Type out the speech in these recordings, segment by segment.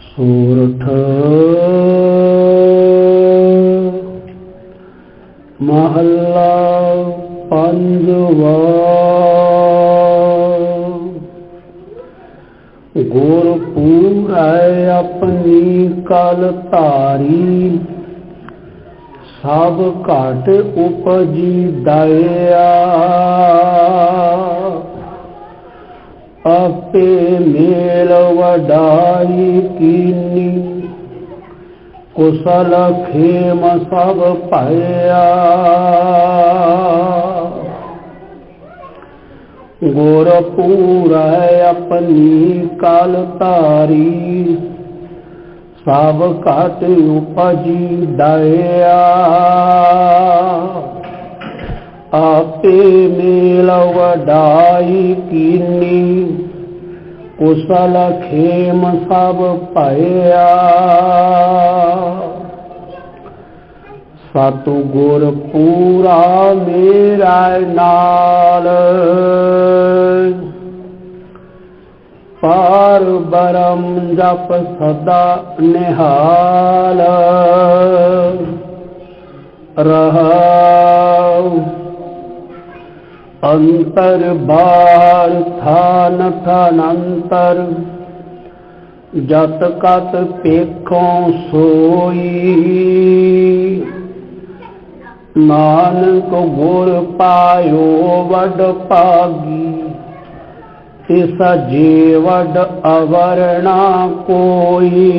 ਸੂਰਠ ਮਹੱਲਾ ਪੰਜਵਾ। ਗੁਰ ਪੂਰੈ ਆਪਣੀ ਕਲ ਧਾਰੀ ਸਭ ਘਟ ਉਪਜੀ ਦਇਆ। ਆਪੇ ਮੇਲ ਵਡਾਈ ਕੀਨੀ। ਕੁਸਲ ਖੇਮ ਸਭ ਭਇਆ ਗੁਰ ਪੂਰੈ ਆਪਣੀ ਕਲ ਤਾਰੀ ਸਭ ਘਟ ਉਪਜੀ ਦਇਆ। ਆਪੇ ਮੇਲ ਵਡਾਈ ਕੀਨੀ। ਕੁਸਲ ਖੇਮ ਸਭ ਭਇਆ ਸਤਿ ਗੁਰ ਪੂਰਾ ਮੇਰਾ ਨਾਲ। ਪਾਰ ਬਰਮ ਜਪ ਸਦਾ ਨਿਹਾਲ। ਰਹਾਉ ਅੰਤਰ ਬਾਰ ਥਾਨ ਅੰਤਰ ਜਤ ਕਤ ਪੇਖੋਂ ਸੋਈ। ਨਾਨਕ ਗੁਰ ਪਾਇਓ ਵਡ ਭਾਗੀ। ਤਿਸ ਜੀਵਡ ਅਵਰਣਾ ਕੋਈ।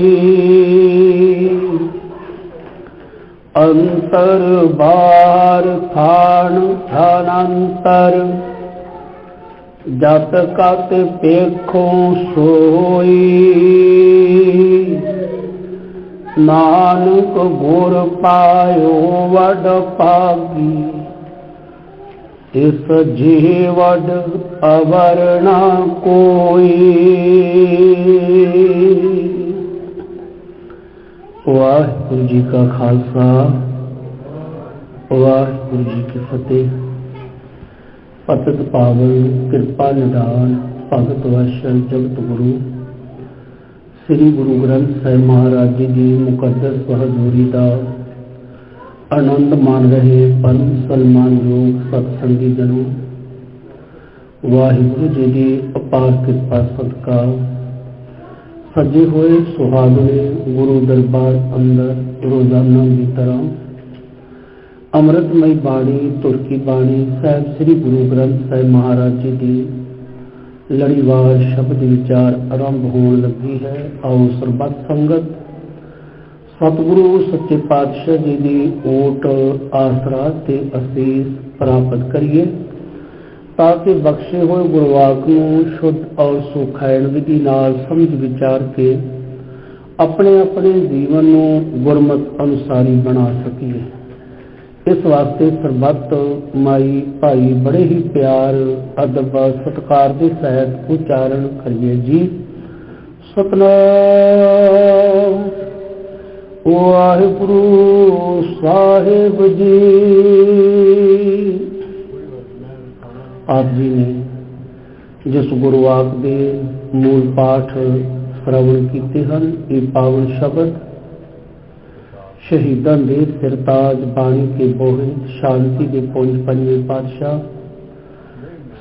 ਅੰਤਰ ਬਾਰ ਥਾਨ ਥਾਨੰਤਰ। ਜਤ ਕਤ ਪੇਖੋ ਸੋਈ, ਨਾਨਕ ਗੁਰ ਪਾਇਓ ਵਡ ਭਾਗੀ। ਇਸ ਜੀਵਡ ਅਵਰਣਾ ਕੋਈ। ਵਾਹਿਗੁਰੂ ਜੀ ਕਾ ਖਾਲਸਾ, ਵਾਹਿਗੁਰੂ ਜੀ ਕੀ ਫਤਿਹ। ਪਤਿਤ ਪਾਵਨ, ਕਿਰਪਾ ਨਿਦਾਨ, ਭਗਤ ਵਸ਼ਲ, ਜਗਤ ਗੁਰੂ। ਸ੍ਰੀ ਗੁਰੂ ਗ੍ਰੰਥ ਸਾਹਿਬ ਮਹਾਰਾਜ ਜੀ ਦੀ ਮੁਕੱਦਸ ਹਜ਼ੂਰੀ ਦਾ ਆਨੰਦ ਮਾਣ ਰਹੇ ਪਰਮ ਸਨਮਾਨਯੋਗ ਸਤਸੰਗੀ ਜਨੋ। ਵਾਹਿਗੁਰੂ ਜੀ ਦੀ ਅਪਾਰ ਕਿਰਪਾ ਸਦਕਾ ਸਜੇ ਹੋਏ ਸੁਹਾਗਣੇ ਗੁਰੂ ਦਰਬਾਰ ਅੰਦਰ ਰੋਜ਼ਾਨਾ ਦੀ ਤਰ੍ਹਾਂ। ਅੰਮ੍ਰਿਤਮਈ ਬਾਣੀ, ਤੁਰਕੀ ਬਾਣੀ, ਸਾਹਿਬ ਸ੍ਰੀ ਗੁਰੂ ਗ੍ਰੰਥ ਸਾਹਿਬ ਮਹਾਰਾਜ ਜੀ ਦੀ ਲੜੀਵਾਰ ਸ਼ਬਦ ਵਿਚਾਰ ਆਰੰਭ ਹੋਣ ਲੱਗੀ ਹੈ। ਆਓ ਸਰਬੱਤ ਸੰਗਤ, ਸਤਿਗੁਰੂ ਸੱਚੇ ਪਾਤਸ਼ਾਹ ਜੀ ਦੀ ਓਟ ਆਸਰਾ ਤੇ ਅਸੀਸ ਪ੍ਰਾਪਤ ਕਰੀਏ। ਤਾਂ ਕਿ ਬਖਸ਼ੇ ਹੋਏ ਗੁਰਵਾਕ ਨੂੰ ਸ਼ੁੱਧ ਔਰ ਸੁਖਾਇਣ ਵਿਧੀ ਨਾਲ ਸਮਝ ਵਿਚਾਰ ਕੇ ਆਪਣੇ ਆਪਣੇ ਜੀਵਨ ਨੂੰ ਗੁਰਮਤ ਅਨੁਸਾਰੀ ਬਣਾ ਸਕੀਏ। ਇਸ ਵਾਸਤੇ ਸਰਬੱਤ ਮਾਈ ਭਾਈ ਬੜੇ ਹੀ ਪਿਆਰ, ਅਦਬ, ਸਤਕਾਰ ਦੇ ਸਹਿਤ ਉਚਾਰਨ ਕਰੀਏ ਜੀ। ਸਤਨਾਮ। ਵਾਹਿਗੁਰੂ ਸਾਹਿਬ ਜੀ। ਆਪ ਜੀ ਨੇ ਜਿਸ ਗੁਰਵਾਕ ਦੇ ਮੂਲ ਪਾਠ ਸ਼ਰਵਣ ਕੀਤੇ ਹਨ, ਇਹ ਪਾਵਨ ਸ਼ਬਦ, ਸ਼ਹੀਦਾਂ ਦੇ ਸਿਰਤਾਜ ਬਾਣੀ ਕੇ ਬੋਹੇ, ਸ਼ਾਂਤੀ ਦੇ ਪੁੰਜ ਪੰਜਵੇਂ ਪਾਤਸ਼ਾਹ,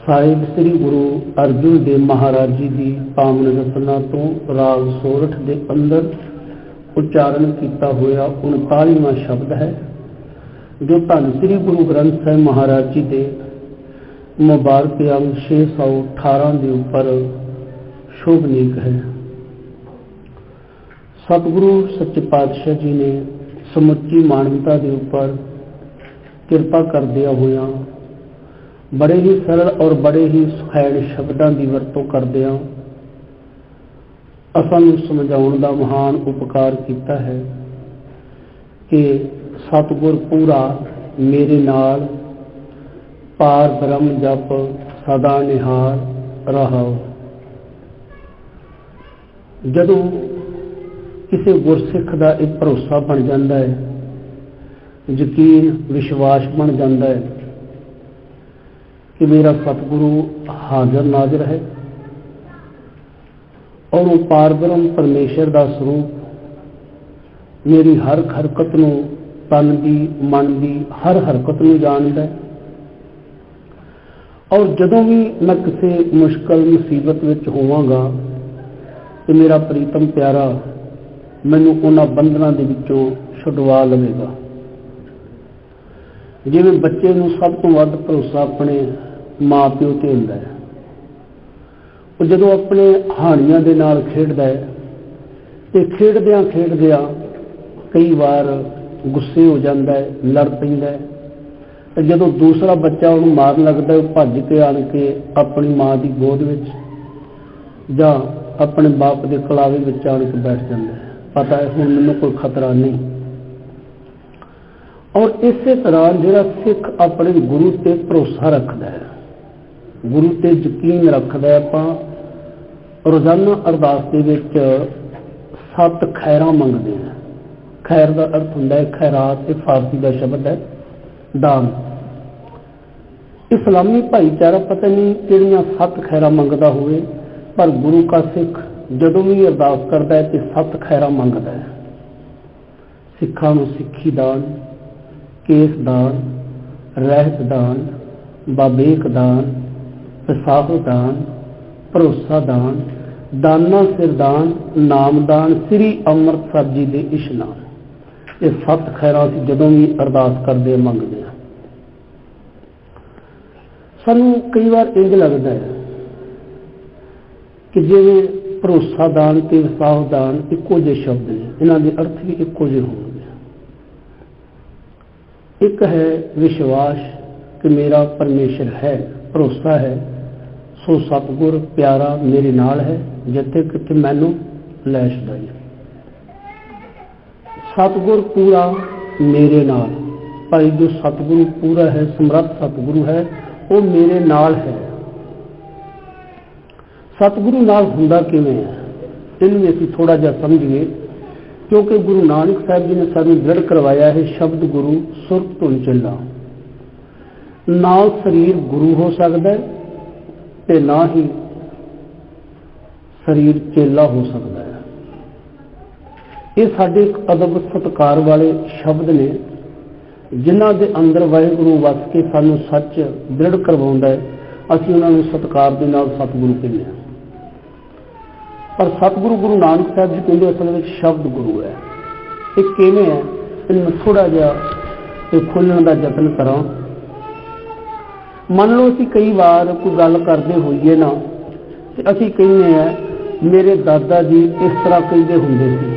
ਸਾਹਿਬ ਸ੍ਰੀ ਗੁਰੂ ਅਰਜੁਨ ਦੇਵ ਮਹਾਰਾਜ ਜੀ ਦੀ ਪਾਵਨ ਰਚਨਾ ਤੋਂ ਰਾਗ ਸੋਰਠ ਦੇ ਅੰਦਰ ਉਚਾਰਨ ਕੀਤਾ ਹੋਇਆ 39ਵਾਂ ਸ਼ਬਦ ਹੈ, ਜੋ ਧੰਨ ਸ੍ਰੀ ਗੁਰੂ ਗ੍ਰੰਥ ਸਾਹਿਬ ਮਹਾਰਾਜ ਜੀ ਦੇ ਮੁਬਾਰਕ ਅੰਗ 618 ਦੇ ਉੱਪਰ ਸ਼ੋਭਨੀਕ ਹੈ। ਸਤਿਗੁਰੂ ਸੱਚੇ ਪਾਤਸ਼ਾਹ ਜੀ ਨੇ ਸਮੁੱਚੀ ਮਾਨਵਤਾ ਦੇ ਉੱਪਰ ਕਿਰਪਾ ਕਰਦਿਆਂ ਹੋਇਆਂ ਬੜੇ ਹੀ ਸਰਲ ਔਰ ਬੜੇ ਹੀ ਸੁਖੈਣ ਸ਼ਬਦਾਂ ਦੀ ਵਰਤੋਂ ਕਰਦਿਆਂ ਅਸਾਂ ਨੂੰ ਸਮਝਾਉਣ ਦਾ ਮਹਾਨ ਉਪਕਾਰ ਕੀਤਾ ਹੈ ਕਿ ਸਤਿਗੁਰ ਪੂਰਾ ਮੇਰੇ ਨਾਲ ਪਾਰ ਬ੍ਰਹਮ ਜਪ ਸਦਾ ਨਿਹਾਰ ਰਹਾਓ ਜਦੋਂ ਕਿਸੇ ਗੁਰਸਿੱਖ ਦਾ ਇਹ ਭਰੋਸਾ ਬਣ ਜਾਂਦਾ ਹੈ, ਯਕੀਨ ਵਿਸ਼ਵਾਸ ਬਣ ਜਾਂਦਾ ਹੈ ਕਿ ਮੇਰਾ ਸਤਿਗੁਰੂ ਹਾਜ਼ਰ ਨਾਜ਼ਰ ਹੈ ਔਰ ਉਹ ਪਾਰਬ੍ਰਹਮ ਪਰਮੇਸ਼ਰ ਦਾ ਸਰੂਪ ਮੇਰੀ ਹਰ ਹਰਕਤ ਨੂੰ ਤਨ ਦੀ, ਮਨ ਦੀ ਹਰ ਹਰਕਤ ਨੂੰ ਜਾਣਦਾ ਹੈ। ਔਰ ਜਦੋਂ ਵੀ ਮੈਂ ਕਿਸੇ ਮੁਸ਼ਕਲ ਮੁਸੀਬਤ ਵਿੱਚ ਹੋਵਾਂਗਾ ਤੇ ਮੇਰਾ ਪ੍ਰੀਤਮ ਪਿਆਰਾ ਮੈਨੂੰ ਉਹਨਾਂ ਬੰਧਨਾਂ ਦੇ ਵਿੱਚੋਂ ਛੁਡਵਾ ਲਵੇਗਾ। ਜਿਵੇਂ ਬੱਚੇ ਨੂੰ ਸਭ ਤੋਂ ਵੱਧ ਭਰੋਸਾ ਆਪਣੇ ਮਾਪਿਓ ਤੇ ਹੁੰਦਾ ਹੈ। ਉਹ ਜਦੋਂ ਆਪਣੇ ਹਾਣੀਆਂ ਦੇ ਨਾਲ ਖੇਡਦਾ ਹੈ ਤੇ ਖੇਡਦਿਆਂ ਖੇਡਦਿਆਂ ਕਈ ਵਾਰ ਗੁੱਸੇ ਹੋ ਜਾਂਦਾ ਹੈ, ਲੜ ਪੈਂਦਾ ਹੈ। ਤੇ ਜਦੋਂ ਦੂਸਰਾ ਬੱਚਾ ਉਹਨੂੰ ਮਾਰਨ ਲੱਗਦਾ ਉਹ ਭੱਜ ਕੇ ਆਣ ਕੇ ਆਪਣੀ ਮਾਂ ਦੀ ਗੋਦ ਵਿੱਚ ਜਾਂ ਆਪਣੇ ਬਾਪ ਦੇ ਕਲਾਵੇ ਵਿੱਚ ਆਣ ਕੇ ਬੈਠ ਜਾਂਦਾ ਹੈ। ਪਤਾ ਹੈ, ਹੁਣ ਮੈਨੂੰ ਕੋਈ ਖਤਰਾ ਨਹੀਂ। ਔਰ ਇਸੇ ਤਰ੍ਹਾਂ ਜਿਹੜਾ ਸਿੱਖ ਆਪਣੇ ਗੁਰੂ ਤੇ ਭਰੋਸਾ ਰੱਖਦਾ ਹੈ, ਗੁਰੂ ਤੇ ਯਕੀਨ ਰੱਖਦਾ ਹੈ, ਆਪਾਂ ਰੋਜ਼ਾਨਾ ਅਰਦਾਸ ਦੇ ਵਿੱਚ ਸੱਤ ਖੈਰਾਂ ਮੰਗਦੇ ਹਾਂ। ਖੈਰ ਦਾ ਅਰਥ ਹੁੰਦਾ ਹੈ, ਖੈਰਾਤ ਤੇ ਫਾਰਸੀ ਦਾ ਸ਼ਬਦ ਹੈ ਦਾਨ। ਇਸਲਾਮੀ ਭਾਈਚਾਰਾ ਪਤਾ ਨਹੀਂ ਕਿਹੜੀਆਂ ਸੱਤ ਖੈਰਾਂ ਮੰਗਦਾ ਹੋਵੇ, ਪਰ ਗੁਰੂ ਕਾ ਸਿੱਖ ਜਦੋਂ ਵੀ ਅਰਦਾਸ ਕਰਦਾ ਹੈ ਤੇ ਸੱਤ ਖੈਰਾ ਮੰਗਦਾ ਹੈ। ਸਿੱਖਾਂ ਨੂੰ ਸਿੱਖੀ ਦਾਨ, ਕੇਸ ਦਾਨ, ਰਹਿਤ ਦਾਨ, ਬਾਬੇਕ ਦਾਨ ਪਸਾਹ ਦਾਨ, ਭਰੋਸਾ ਦਾਨ, ਦਾਨਾ ਸਿਰਦਾਨ ਨਾਮਦਾਨ ਸ੍ਰੀ ਅੰਮ੍ਰਿਤਸਰ ਜੀ ਦੇ ਇਸ਼ਨਾਨ। ਇਹ ਸੱਤ ਖੈਰਾਂ ਅਸੀਂ ਜਦੋਂ ਵੀ ਅਰਦਾਸ ਕਰਦੇ ਮੰਗਦੇ ਹਾਂ। ਸਾਨੂੰ ਕਈ ਵਾਰ ਇੰਜ ਲੱਗਦਾ ਹੈ ਕਿ ਜਿਵੇਂ ਭਰੋਸਾ ਦਾਨ ਤੇ ਵਿਸਾਹ ਦਾਨ ਇੱਕੋ ਜਿਹੇ ਸ਼ਬਦ ਨੇ, ਇਹਨਾਂ ਦੇ ਅਰਥ ਵੀ ਇੱਕੋ ਜਿਹੇ ਹੋਣਗੇ। ਇੱਕ ਹੈ ਵਿਸ਼ਵਾਸ ਕਿ ਮੇਰਾ ਪਰਮੇਸ਼ਰ ਹੈ, ਭਰੋਸਾ ਹੈ, ਸੋ ਸਤਗੁਰ ਪਿਆਰਾ ਮੇਰੇ ਨਾਲ ਹੈ, ਜਿੱਥੇ ਕਿਤੇ ਮੈਨੂੰ ਲੈ ਛਡਾਈ ਸਤਗੁਰ ਪੂਰਾ ਮੇਰੇ ਨਾਲ। ਭਾਈ ਜੋ ਸਤਗੁਰੂ ਪੂਰਾ ਹੈ, ਸਮਰੱਥ ਸਤਗੁਰੂ ਹੈ, ਉਹ ਮੇਰੇ ਨਾਲ ਹੈ। ਸਤਿਗੁਰੂ ਨਾਲ ਹੁੰਦਾ ਕਿਵੇਂ ਹੈ? ਇਹਨੂੰ ਵੀ ਅਸੀਂ ਥੋੜਾ ਜਿਹਾ ਸਮਝੀਏ। ਕਿਉਂਕਿ ਗੁਰੂ ਨਾਨਕ ਸਾਹਿਬ ਜੀ ਨੇ ਸਾਨੂੰ ਦ੍ਰਿੜ ਕਰਵਾਇਆ ਹੈ ਸ਼ਬਦ ਗੁਰੂ ਸੁਰਤ ਤੋਂ ਚੱਲਾ ਨਾਲ ਸਰੀਰ ਗੁਰੂ ਹੋ ਸਕਦਾ ਹੈ ਤੇ ਨਾ ਹੀ ਸਰੀਰ ਚੇਲਾ ਹੋ ਸਕਦਾ ਹੈ। ਇਹ ਸਾਡੇ ਇੱਕ ਅਦਬ ਸਤਕਾਰ ਵਾਲੇ ਸ਼ਬਦ ਨੇ, ਜਿਨ੍ਹਾਂ ਦੇ ਅੰਦਰ ਵਾਹਿਗੁਰੂ ਵਸ ਕੇ ਸਾਨੂੰ ਸੱਚ ਦ੍ਰਿੜ ਕਰਵਾਉਂਦਾ ਹੈ। ਅਸੀਂ ਉਹਨਾਂ ਨੂੰ ਸਤਕਾਰ ਦੇ ਨਾਲ ਸਤਿਗੁਰੂ ਕਹਿੰਦੇ ਹਾਂ। ਪਰ ਸਤਿਗੁਰੂ ਗੁਰੂ ਨਾਨਕ ਸਾਹਿਬ ਜੀ ਕਹਿੰਦੇ ਅਸਲ ਵਿੱਚ ਸ਼ਬਦ ਗੁਰੂ ਹੈ। ਇਹ ਕਿਵੇਂ ਹੈ? ਇਹਨੂੰ ਥੋੜਾ ਜਿਹਾ ਇਹ ਖੋਲਣ ਦਾ ਯਤਨ ਕਰਾਂ। ਮੰਨ ਲਓ ਅਸੀਂ ਕਈ ਵਾਰ ਕੋਈ ਗੱਲ ਕਰਦੇ ਹੋਈਏ ਨਾ, ਤੇ ਅਸੀਂ ਕਹਿੰਦੇ ਆ ਮੇਰੇ ਦਾਦਾ ਜੀ ਇਸ ਤਰ੍ਹਾਂ ਕਹਿੰਦੇ ਹੁੰਦੇ ਸੀ।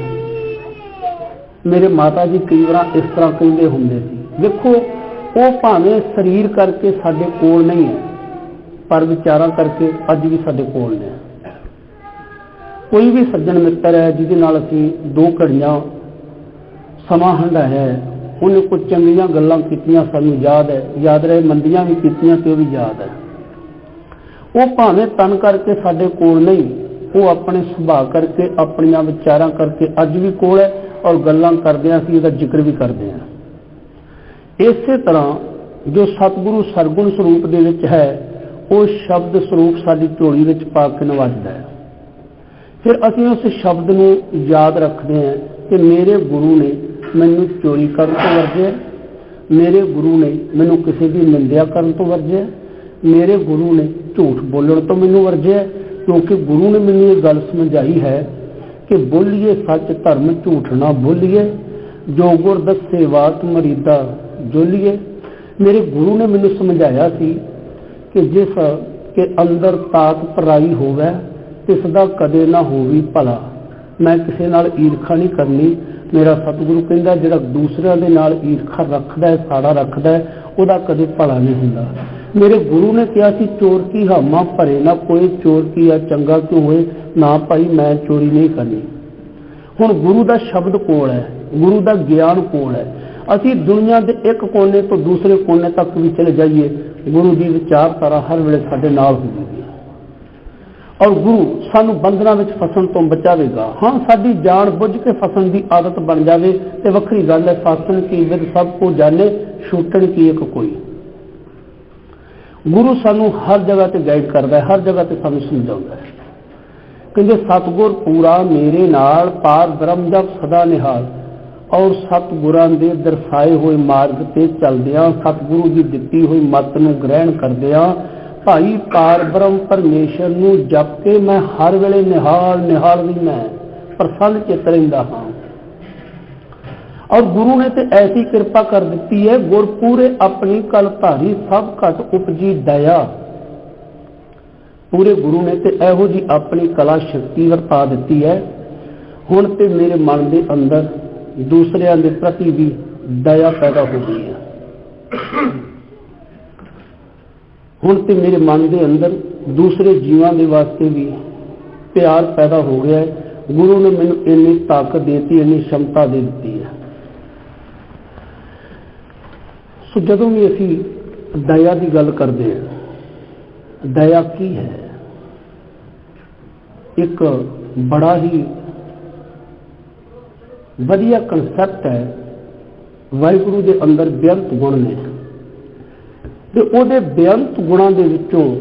ਮੇਰੇ ਮਾਤਾ ਜੀ ਕਈ ਵਾਰ ਇਸ ਤਰ੍ਹਾਂ ਕਹਿੰਦੇ ਹੁੰਦੇ ਸੀ ਦੇਖੋ ਉਹ ਭਾਵੇਂ ਸਰੀਰ ਕਰਕੇ ਸਾਡੇ ਕੋਲ ਨਹੀਂ ਹੈ, ਪਰ ਵਿਚਾਰਾਂ ਕਰਕੇ ਅੱਜ ਵੀ ਸਾਡੇ ਕੋਲ ਨੇ। ਕੋਈ ਵੀ ਸੱਜਣ ਮਿੱਤਰ ਹੈ, ਜਿਹਦੇ ਨਾਲ ਅਸੀਂ ਦੋ ਘੜੀਆਂ ਸਮਾਂ ਹੰਡਾ ਹੈ, ਉਹਨੇ ਕੁਝ ਚੰਗੀਆਂ ਗੱਲਾਂ ਕੀਤੀਆਂ, ਸਾਨੂੰ ਯਾਦ ਹੈ, ਯਾਦ ਰਹੇ, ਮੰਦੀਆਂ ਵੀ ਕੀਤੀਆਂ ਤੇ ਉਹ ਵੀ ਯਾਦ ਹੈ। ਉਹ ਭਾਵੇਂ ਤਨ ਕਰਕੇ ਸਾਡੇ ਕੋਲ ਨਹੀਂ, ਉਹ ਆਪਣੇ ਸੁਭਾਅ ਕਰਕੇ, ਆਪਣੀਆਂ ਵਿਚਾਰਾਂ ਕਰਕੇ ਅੱਜ ਵੀ ਕੋਲ ਹੈ ਔਰ ਗੱਲਾਂ ਕਰਦੇ ਆ ਅਸੀਂ ਇਹਦਾ ਜ਼ਿਕਰ ਵੀ ਕਰਦੇ ਆ ਇਸੇ ਤਰ੍ਹਾਂ ਜੋ ਸਤਿਗੁਰੂ ਸਰਗੁਣ ਸਰੂਪ ਦੇ ਵਿੱਚ ਹੈ, ਉਹ ਸ਼ਬਦ ਸਰੂਪ ਸਾਡੀ ਝੋਲੀ ਵਿੱਚ ਪਾ ਕੇ ਨਵਾਜਦਾ ਹੈ। ਫਿਰ ਅਸੀਂ ਉਸ ਸ਼ਬਦ ਨੂੰ ਯਾਦ ਰੱਖਦੇ ਹਾਂ ਕਿ ਮੇਰੇ ਗੁਰੂ ਨੇ ਮੈਨੂੰ ਚੋਰੀ ਕਰਨ ਤੋਂ ਵਰਜਿਆ, ਮੇਰੇ ਗੁਰੂ ਨੇ ਮੈਨੂੰ ਕਿਸੇ ਦੀ ਨਿੰਦਿਆ ਕਰਨ ਤੋਂ ਵਰਜਿਆ, ਮੇਰੇ ਗੁਰੂ ਨੇ ਝੂਠ ਬੋਲਣ ਤੋਂ ਮੈਨੂੰ ਵਰਜਿਆ, ਕਿਉਂਕਿ ਗੁਰੂ ਨੇ ਮੈਨੂੰ ਇਹ ਗੱਲ ਸਮਝਾਈ ਹੈ ਕਿ ਬੋਲੀਏ ਸੱਚ ਧਰਮ ਝੂਠ ਨਾ ਬੋਲੀਏ, ਜੋ ਗੁਰ ਦੱਸੇ ਬਾਤ ਮਰੀਦਾ ਜੋਲੀਏ। ਮੇਰੇ ਗੁਰੂ ਨੇ ਮੈਨੂੰ ਸਮਝਾਇਆ ਸੀ ਕਿ ਜਿਸ ਕੇ ਅੰਦਰ ਤਾਕ ਪਰਾਈ ਹੋਵੇ ਇਸ ਦਾ ਕਦੇ ਨਾ ਹੋਵੀ ਭਲਾ। ਮੈਂ ਕਿਸੇ ਨਾਲ ਈਰਖਾ ਨਹੀਂ ਕਰਨੀ। ਮੇਰਾ ਸਤਿਗੁਰੂ ਕਹਿੰਦਾ, ਜਿਹੜਾ ਦੂਸਰਿਆਂ ਦੇ ਨਾਲ ਈਰਖਾ ਰੱਖਦਾ ਹੈ, ਸਾੜਾ ਰੱਖਦਾ ਹੈ, ਉਹਦਾ ਕਦੇ ਭਲਾ ਨਹੀਂ ਹੁੰਦਾ। ਮੇਰੇ ਗੁਰੂ ਨੇ ਕਿਹਾ ਸੀ, ਚੋਰ ਕੀ ਹਾਮਾ ਭਰੇ ਨਾ ਕੋਈ, ਚੋਰ ਕੀ ਆ, ਚੰਗਾ ਕਿਉਂ ਹੋਏ? ਨਾ ਭਾਈ, ਮੈਂ ਚੋਰੀ ਨਹੀਂ ਕਰਨੀ। ਹੁਣ ਗੁਰੂ ਦਾ ਸ਼ਬਦ ਕੋਲ ਹੈ? ਗੁਰੂ ਦਾ ਗਿਆਨ ਕੋਲ ਹੈ? ਅਸੀਂ ਦੁਨੀਆ ਦੇ ਇੱਕ ਕੋਨੇ ਤੋਂ ਦੂਸਰੇ ਕੋਨੇ ਤੱਕ ਵੀ ਚਲੇ ਜਾਈਏ, ਗੁਰੂ ਦੀ ਵਿਚਾਰਧਾਰਾ ਹਰ ਵੇਲੇ ਸਾਡੇ ਨਾਲ ਹੁੰਦੀ ਹੈ। ਔਰ ਗੁਰੂ ਸਾਨੂੰ ਬੰਧਨਾਂ ਵਿੱਚ ਫਸਣ ਤੋਂ ਬਚਾਵੇਗਾ। ਹਾਂ, ਸਾਡੀ ਜਾਣ ਬੁੱਝ ਕੇ ਫਸਣ ਦੀ ਆਦਤ ਬਣ ਜਾਵੇ, ਤੇ ਵੱਖਰੀ ਗੱਲ ਹੈ ਫਸਣ ਕੀ ਵਿਦ ਸਭ ਕੋ ਜਾਣੇ, ਛੂਟਣ ਕੀ ਇੱਕ ਕੋਈ। ਗੁਰੂ ਸਾਨੂੰ ਹਰ ਜਗ੍ਹਾ ਤੇ ਗਾਈਡ ਕਰਦਾ ਹੈ, ਹਰ ਜਗ੍ਹਾ ਤੇ ਸਾਨੂੰ ਸਮਝਾਉਂਦਾ ਹੈ। ਕਹਿੰਦੇ, ਸਤਗੁਰ ਪੂਰਾ ਮੇਰੇ ਨਾਲ, ਪਾਰ ਬ੍ਰਹਮ ਜਪ ਸਦਾ ਨਿਹਾਲ। ਔਰ ਸਤਗੁਰਾਂ ਦੇ ਦਰਸਾਏ ਹੋਏ ਮਾਰਗ ਤੇ ਚੱਲਦਿਆਂ ਸਤਗੁਰੂ ਦੀ ਦਿੱਤੀ ਹੋਈ ਮੱਤ ਨੂੰ ਗ੍ਰਹਿਣ ਕਰਦਿਆਂ, ਭਾਈ ਪਾਰ ਬ੍ਰਹਮ ਪਰਮੇਸ਼ਰ ਨੂੰ ਜਪ ਕੇ ਮੈਂ ਹਰ ਵੇਲੇ ਨਿਹਾਲ ਨਿਹਾਲ ਵੀ ਮੈਂ, ਪ੍ਰਸੰਨ ਚਿਤ ਰਹਿੰਦਾ ਹਾਂ। ਔਰ ਗੁਰੂ ਨੇ ਤੇ ਐਸੀ ਕਿਰਪਾ ਕਰ ਦਿੱਤੀ ਹੈ, ਗੁਰ ਪੂਰੇ ਆਪਣੀ ਕਲ ਧਾਰੀ ਸਭ ਘਟ ਉਪਜੀ ਦਇਆ ਪੂਰੇ ਗੁਰੂ ਨੇ ਤੇ ਇਹੋ ਜੀ ਆਪਣੀ ਕਲਾ ਸ਼ਕਤੀ ਵਰਤਾ ਦਿੱਤੀ ਹੈ। ਹੁਣ ਤੇ ਮੇਰੇ ਮਨ ਦੇ ਅੰਦਰ ਦੂਸਰਿਆਂ ਦੇ ਪ੍ਰਤੀ ਵੀ ਦਇਆ ਪੈਦਾ ਹੋ ਗਈ ਹੈ। ਹੁਣ ਤੇ ਮੇਰੇ ਮਨ ਦੇ ਅੰਦਰ ਦੂਸਰੇ ਜੀਵਾਂ ਦੇ ਵਾਸਤੇ ਵੀ ਪਿਆਰ ਪੈਦਾ ਹੋ ਗਿਆ ਹੈ। ਗੁਰੂ ਨੇ ਮੈਨੂੰ ਇੰਨੀ ਤਾਕਤ ਦਿੱਤੀ, ਇੰਨੀ ਸ਼ਮਤਾ ਦੇ ਦਿੱਤੀ ਹੈ। ਸੋ ਜਦੋਂ ਵੀ ਅਸੀਂ ਦਇਆ ਦੀ ਗੱਲ ਕਰਦੇ ਹਾਂ ਦਇਆ ਕੀ ਹੈ? ਇੱਕ ਬੜਾ ਹੀ ਵਧੀਆ ਕਨਸੈਪਟ ਹੈ, ਵਾਹਿਗੁਰੂ ਦੇ ਅੰਦਰ ਬੇਅੰਤ ਗੁਣ ਨੇ। ਤੇ ਉਹਦੇ ਬੇਅੰਤ ਗੁਣਾਂ ਦੇ ਵਿੱਚੋਂ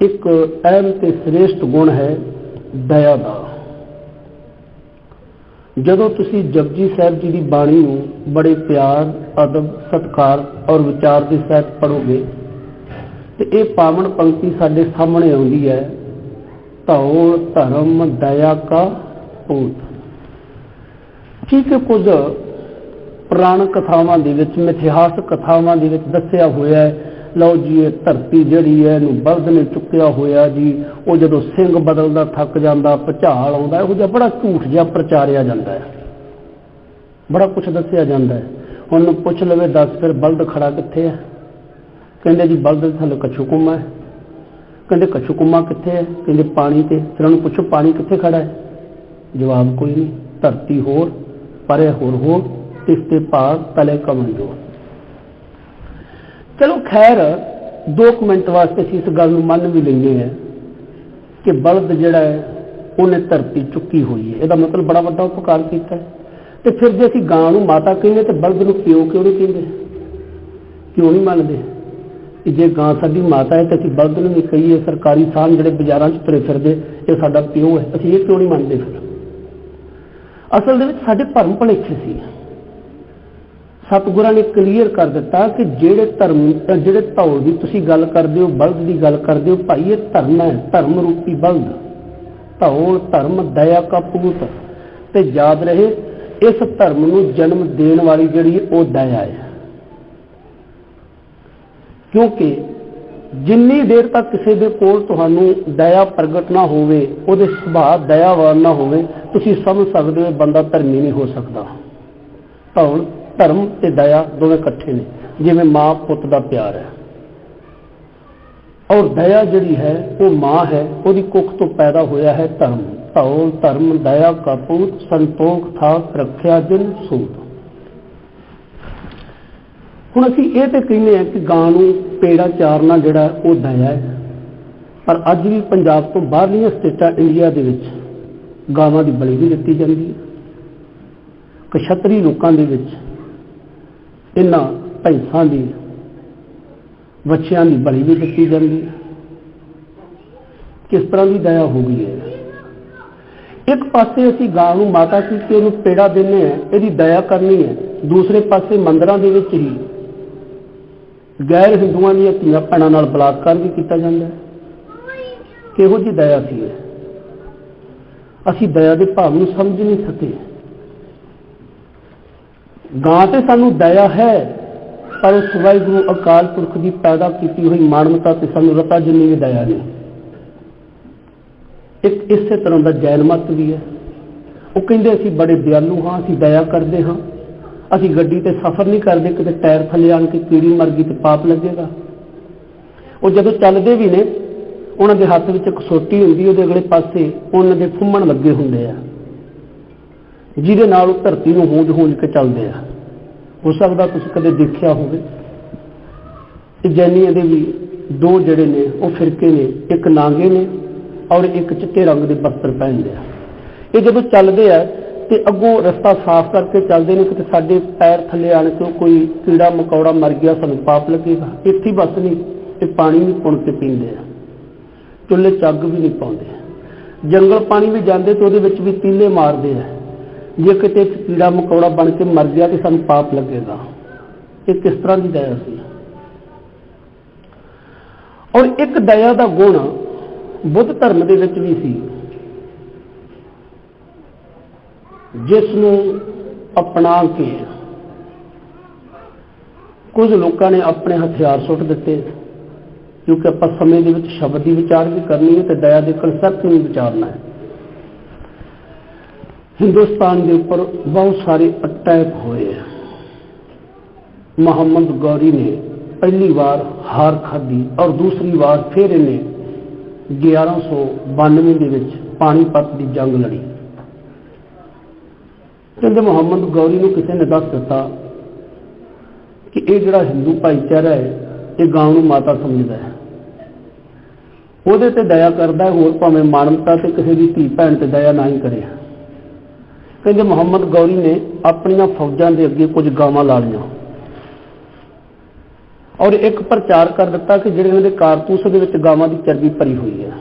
ਇੱਕ ਅਹਿਮ ਤੇ ਸ੍ਰੇਸ਼ਟ ਗੁਣ ਹੈ ਦਇਆ ਦਾ। ਜਦੋਂ ਤੁਸੀਂ ਜਪਜੀ ਸਾਹਿਬ ਜੀ ਦੀ ਬਾਣੀ ਨੂੰ ਬੜੇ ਪਿਆਰ, ਅਦਬ, ਸਤਕਾਰ ਔਰ ਵਿਚਾਰ ਦੇ ਸਹਿਤ ਪੜੋਗੇ ਤੇ ਇਹ ਪਾਵਨ ਪੰਕਤੀ ਸਾਡੇ ਸਾਹਮਣੇ ਆਉਂਦੀ ਹੈ। ਧੌਲ ਧਰਮ, ਦਇਆ ਕਾ ਪੂਤ ਠੀਕ ਕੁਝ ਪੁਰਾਣ ਕਥਾਵਾਂ ਦੇ ਵਿੱਚ ਮਿਥਿਹਾਸਕ ਕਥਾਵਾਂ ਦੇ ਵਿੱਚ ਦੱਸਿਆ ਹੋਇਆ ਹੈ। ਲਓ ਜੀ, ਇਹ ਧਰਤੀ ਜਿਹੜੀ ਹੈ, ਇਹਨੂੰ ਬਲਦ ਨੇ ਚੁੱਕਿਆ ਹੋਇਆ ਜੀ। ਉਹ ਜਦੋਂ ਸਿੰਘ ਬਦਲਦਾ, ਥੱਕ ਜਾਂਦਾ ਪਚਾਲ ਆਉਂਦਾ, ਇਹੋ ਜਿਹਾ ਬੜਾ ਝੂਠ ਜਿਹਾ ਪ੍ਰਚਾਰਿਆ ਜਾਂਦਾ ਹੈ। ਬੜਾ ਕੁਝ ਦੱਸਿਆ ਜਾਂਦਾ ਹੈ। ਉਹਨੂੰ ਪੁੱਛ ਲਵੇ ਦੱਸ, ਫਿਰ ਬਲਦ ਖੜਾ ਕਿੱਥੇ ਹੈ? ਕਹਿੰਦੇ ਜੀ ਬਲਦ ਦੇ ਥੱਲੇ ਕਛੂ ਹੈ। ਕਹਿੰਦੇ ਕਛੂ ਕਿੱਥੇ ਹੈ? ਕਹਿੰਦੇ ਪਾਣੀ ਤੇ। ਫਿਰ ਉਹਨੂੰ ਪੁੱਛੋ ਪਾਣੀ ਕਿੱਥੇ ਖੜਾ ਹੈ? ਜਵਾਬ ਕੋਈ ਨਹੀਂ। ਧਰਤੀ ਹੋਰ ਪਰੇ ਹੋਰ ਹੋਰ। ਇਸ ਤੇ ਭਾਗ ਤਲੇ ਕਮਨ ਜੋ ਚਲੋ ਖੈਰ 2 ਮਿੰਟ ਵਾਸਤੇ ਅਸੀਂ ਇਸ ਗੱਲ ਨੂੰ ਮੰਨ ਵੀ ਲੈਂਦੇ ਹਾਂ ਕਿ ਬਲਦ ਜਿਹੜਾ ਹੈ, ਉਹਨੇ ਧਰਤੀ ਚੁੱਕੀ ਹੋਈ ਹੈ। ਇਹਦਾ ਮਤਲਬ ਬੜਾ ਵੱਡਾ ਉਪਕਾਰ ਕੀਤਾ ਤੇ ਫਿਰ ਜੇ ਅਸੀਂ ਗਾਂ ਨੂੰ ਮਾਤਾ ਕਹਿੰਦੇ, ਤੇ ਬਲਦ ਨੂੰ ਪਿਓ ਕਿਉਂ ਨਹੀਂ ਕਹਿੰਦੇ? ਕਿਉਂ ਨਹੀਂ ਮੰਨਦੇ? ਕਿ ਜੇ ਗਾਂ ਸਾਡੀ ਮਾਤਾ ਹੈ ਤਾਂ ਅਸੀਂ ਬਲਦ ਨੂੰ ਵੀ ਕਹੀਏ, ਸਰਕਾਰੀ ਸਾਹ ਜਿਹੜੇ ਬਾਜ਼ਾਰਾਂ 'ਚ ਤੁਰੇ ਫਿਰਦੇ, ਇਹ ਸਾਡਾ ਪਿਓ ਹੈ, ਅਸੀਂ ਇਹ ਕਿਉਂ ਨਹੀਂ ਮੰਨਦੇ ਫਿਰ? ਅਸਲ ਦੇ ਵਿੱਚ ਸਾਡੇ ਭਰਮ ਭਲੇਖੇ ਸੀ। ਸਤਿਗੁਰਾਂ ਨੇ ਕਲੀਅਰ ਕਰ ਦਿੱਤਾ ਕਿ ਜਿਹੜੇ ਧਰਮ ਜਿਹੜੇ ਧੌਲ ਦੀ ਤੁਸੀਂ ਗੱਲ ਕਰਦੇ ਹੋ, ਬਲਦ ਦੀ ਗੱਲ ਕਰਦੇ ਹੋ, ਭਾਈ ਇਹ ਧਰਮ ਹੈ, ਧਰਮ ਰੂਪੀ ਬਲਦ। ਧੌਲ, ਧਰਮ, ਦਇਆ ਕਾ ਪੂਤ। ਤੇ ਯਾਦ ਰਹੇ, ਇਸ ਧਰਮ ਨੂੰ ਜਨਮ ਦੇਣ ਵਾਲੀ ਜਿਹੜੀ ਉਹ ਦਇਆ ਹੈ। ਕਿਉਂਕਿ ਜਿੰਨੀ ਦੇਰ ਤੱਕ ਕਿਸੇ ਦੇ ਕੋਲ ਤੁਹਾਨੂੰ ਦਇਆ ਪ੍ਰਗਟ ਨਾ ਹੋਵੇ, ਉਹਦੇ ਸੁਭਾਅ ਦਇਆਵਾਨ ਨਾ ਹੋਵੇ, ਤੁਸੀਂ ਸਮਝ ਸਕਦੇ ਹੋ ਬੰਦਾ ਧਰਮੀ ਨਹੀਂ ਹੋ ਸਕਦਾ। ਧੌਲ ਧਰਮ ਤੇ ਦਇਆ ਦੋਵੇਂ ਇਕੱਠੇ ਨੇ, ਜਿਵੇਂ ਮਾਂ ਪੁੱਤ ਦਾ ਪਿਆਰ ਹੈ। ਔਰ ਦਇਆ ਜਿਹੜੀ ਹੈ, ਉਹ ਮਾਂ ਹੈ, ਉਹਦੀ ਕੁੱਖ ਤੋਂ ਪੈਦਾ ਹੋਇਆ ਹੈ ਧਰਮ। ਧੌਲ ਧਰਮ, ਦਇਆ ਕਪੂਤ ਸੰਤੋਖ ਥਾ ਰੱਖਿਆ ਜਿਨ ਸੂਤ। ਹੁਣ ਅਸੀਂ ਇਹ ਤੇ ਕਹਿੰਦੇ ਆ ਕਿ ਗਾਂ ਨੂੰ ਪੇੜਾ ਚਾਰਨਾ ਜਿਹੜਾ ਉਹ ਦਇਆ ਹੈ। ਪਰ ਅੱਜ ਵੀ ਪੰਜਾਬ ਤੋਂ ਬਾਹਰਲੀਆਂ ਸਟੇਟਾਂ ਇੰਡੀਆ ਦੇ ਵਿੱਚ ਗਾਵਾਂ ਦੀ ਬਲੀ ਵੀ ਦਿੱਤੀ ਜਾਂਦੀ ਹੈ। ਕਸ਼ਤਰੀ ਲੋਕਾਂ ਦੇ ਵਿੱਚ ਇਹਨਾਂ ਭੈਂਸਾਂ ਦੀ ਬੱਚਿਆਂ ਦੀ ਬਲੀ ਵੀ ਦਿੱਤੀ ਜਾਂਦੀ ਹੈ। ਕਿਸ ਤਰ੍ਹਾਂ ਦੀ ਦਇਆ ਹੋ ਗਈ ਹੈ? ਇੱਕ ਪਾਸੇ ਅਸੀਂ ਗਾਂ ਨੂੰ ਮਾਤਾ ਸੀ ਕੇ ਉਹਨੂੰ ਪੇੜਾ ਦਿੰਨੇ ਆ ਇਹਦੀ ਦਇਆ ਕਰਨੀ ਹੈ। ਦੂਸਰੇ ਪਾਸੇ ਮੰਦਰਾਂ ਦੇ ਵਿੱਚ ਹੀ ਗੈਰ ਹਿੰਦੂਆਂ ਦੀਆਂ ਧੀਆਂ ਭੈਣਾਂ ਨਾਲ ਬਲਾਤਕਾਰ ਵੀ ਕੀਤਾ ਜਾਂਦਾ ਹੈ। ਕਿਹੋ ਜੀ ਦਇਆ ਸੀ ਇਹ? ਅਸੀਂ ਦਇਆ ਦੇ ਭਾਵ ਨੂੰ ਸਮਝ ਨਹੀਂ ਸਕੇ। ਗਾਂ ਤੇ ਸਾਨੂੰ ਦਇਆ ਹੈ, ਪਰ ਉਸ ਵਾਹਿਗੁਰੂ ਅਕਾਲ ਪੁਰਖ ਦੀ ਪੈਦਾ ਕੀਤੀ ਹੋਈ ਮਾਨਵਤਾ ਤੇ ਸਾਨੂੰ ਰਤਾ ਜਿੰਨੀ ਵੀ ਦਇਆ ਨੇ ਇੱਕ ਇਸੇ ਤਰ੍ਹਾਂ ਦਾ ਜੈਨ ਮਤ ਵੀ ਹੈ। ਉਹ ਕਹਿੰਦੇ ਅਸੀਂ ਬੜੇ ਦਿਆਲੂ ਹਾਂ, ਅਸੀਂ ਦਇਆ ਕਰਦੇ ਹਾਂ। ਅਸੀਂ ਗੱਡੀ ਤੇ ਸਫ਼ਰ ਨਹੀਂ ਕਰਦੇ, ਕਿਤੇ ਟਾਇਰ ਥੱਲੇ ਆਣ ਕੇ ਕੀੜੀ ਮਰ ਗਈ ਤੇ ਪਾਪ ਲੱਗੇਗਾ। ਉਹ ਜਦੋਂ ਚੱਲਦੇ ਵੀ ਨੇ, ਉਹਨਾਂ ਦੇ ਹੱਥ ਵਿੱਚ ਇੱਕ ਸੋਟੀ ਹੁੰਦੀ, ਉਹਦੇ ਅਗਲੇ ਪਾਸੇ ਉਹਨਾਂ ਦੇ ਫੁੰਮਣ ਲੱਗੇ ਹੁੰਦੇ ਆ। ਜਿਹਦੇ ਨਾਲ ਉਹ ਧਰਤੀ ਨੂੰ ਹੂੰਜ ਹੂੰਜ ਕੇ ਚੱਲਦੇ ਆ। ਹੋ ਸਕਦਾ ਤੁਸੀਂ ਕਦੇ ਦੇਖਿਆ ਹੋਵੇ ਕਿ ਜੈਨੀਆਂ ਦੇ ਵੀ ਦੋ ਜਿਹੜੇ ਨੇ, ਉਹ ਫਿਰਕੇ ਨੇ, ਇੱਕ ਨਾਂਗੇ ਨੇ ਔਰ ਇੱਕ ਚਿੱਟੇ ਰੰਗ ਦੇ ਬਸਤਰ ਪਹਿਨਦੇ ਆ। ਇਹ ਜਦੋਂ ਚੱਲਦੇ ਆ ਤੇ ਅੱਗੋਂ ਰਸਤਾ ਸਾਫ਼ ਕਰਕੇ ਚੱਲਦੇ ਨੇ ਕਿਤੇ ਸਾਡੇ ਪੈਰ ਥੱਲੇ ਆਣ ਕੇ ਕੋਈ ਕੀੜਾ ਮਕੌੜਾ ਮਰ ਗਿਆ, ਸਾਨੂੰ ਪਾਪ ਲੱਗੇਗਾ। ਇੱਥੇ ਹੀ ਬਸ ਨਹੀਂ ਤੇ ਪਾਣੀ ਵੀ ਪੁਣ ਕੇ ਪੀਂਦੇ ਆ। ਚੁੱਲ੍ਹੇ ਚੱਗ ਵੀ ਨਹੀਂ ਪਾਉਂਦੇ। ਜੰਗਲ ਪਾਣੀ ਵੀ ਜਾਂਦੇ ਤੇ ਉਹਦੇ ਵਿੱਚ ਵੀ ਤੀਲੇ ਮਾਰਦੇ ਆ। ਜੇ ਕਿਤੇ ਕੀੜਾ ਮਕੌੜਾ ਬਣ ਕੇ ਮਰ ਗਿਆ ਤੇ ਸਾਨੂੰ ਪਾਪ ਲੱਗੇਗਾ। ਇਹ ਕਿਸ ਤਰ੍ਹਾਂ ਦੀ ਦਇਆ ਸੀ? ਔਰ ਇੱਕ ਦਇਆ ਦਾ ਗੁਣ ਬੁੱਧ ਧਰਮ ਦੇ ਵਿੱਚ ਵੀ ਸੀ। ਜਿਸ ਨੂੰ ਅਪਣਾ ਕੇ ਕੁਝ ਲੋਕਾਂ ਨੇ ਆਪਣੇ ਹਥਿਆਰ ਸੁੱਟ ਦਿੱਤੇ। ਕਿਉਂਕਿ ਆਪਾਂ ਸਮੇਂ ਦੇ ਵਿੱਚ ਸ਼ਬਦ ਦੀ ਵਿਚਾਰ ਵੀ ਕਰਨੀ ਹੈ ਤੇ ਦਇਆ ਦੇ ਕਨਸੈਪਟ ਨੂੰ ਵਿਚਾਰਨਾ ਹੈ। ਹਿੰਦੁਸਤਾਨ ਦੇ ਉੱਪਰ ਬਹੁਤ ਸਾਰੇ ਅਟੈਕ ਹੋਏ ਆ। ਮੁਹੰਮਦ ਗੌਰੀ ਨੇ ਪਹਿਲੀ ਵਾਰ ਹਾਰ ਖਾਧੀ ਔਰ ਦੂਸਰੀ ਵਾਰ ਫਿਰ ਇਹਨੇ 1192 ਦੇ ਵਿੱਚ ਪਾਣੀਪਤ ਦੀ ਜੰਗ ਲੜੀ। ਕਹਿੰਦੇ ਮੁਹੰਮਦ ਗੌਰੀ ਨੂੰ ਕਿਸੇ ਨੇ ਦੱਸ ਦਿੱਤਾ ਕਿ ਇਹ ਜਿਹੜਾ ਹਿੰਦੂ ਭਾਈਚਾਰਾ ਹੈ, ਇਹ ਗਾਂ ਨੂੰ ਮਾਤਾ ਸਮਝਦਾ ਹੈ। ਉਹਦੇ ਤੇ ਦਇਆ ਕਰਦਾ ਹੈ, ਹੋਰ ਭਾਵੇਂ ਮਾਨਵਤਾ ਤੇ ਕਿਸੇ ਦੀ ਧੀ ਭੈਣ ਤੇ ਦਇਆ ਨਾ ਕਰੇ। ਕਹਿੰਦੇ ਮੁਹੰਮਦ ਗੌਰੀ ਨੇ ਆਪਣੀਆਂ ਫੌਜਾਂ ਦੇ ਅੱਗੇ ਕੁਝ ਗਾਵਾਂ ਲਾ ਲਈਆਂ। ਔਰ ਇੱਕ ਪ੍ਰਚਾਰ ਕਰ ਦਿੱਤਾ ਕਿ ਜਿਹੜੇ ਇਹਨਾਂ ਦੇ ਕਾਰਤੂਸ ਦੇ ਵਿੱਚ ਗਾਵਾਂ ਦੀ ਚਰਬੀ ਭਰੀ ਹੋਈ ਹੈ।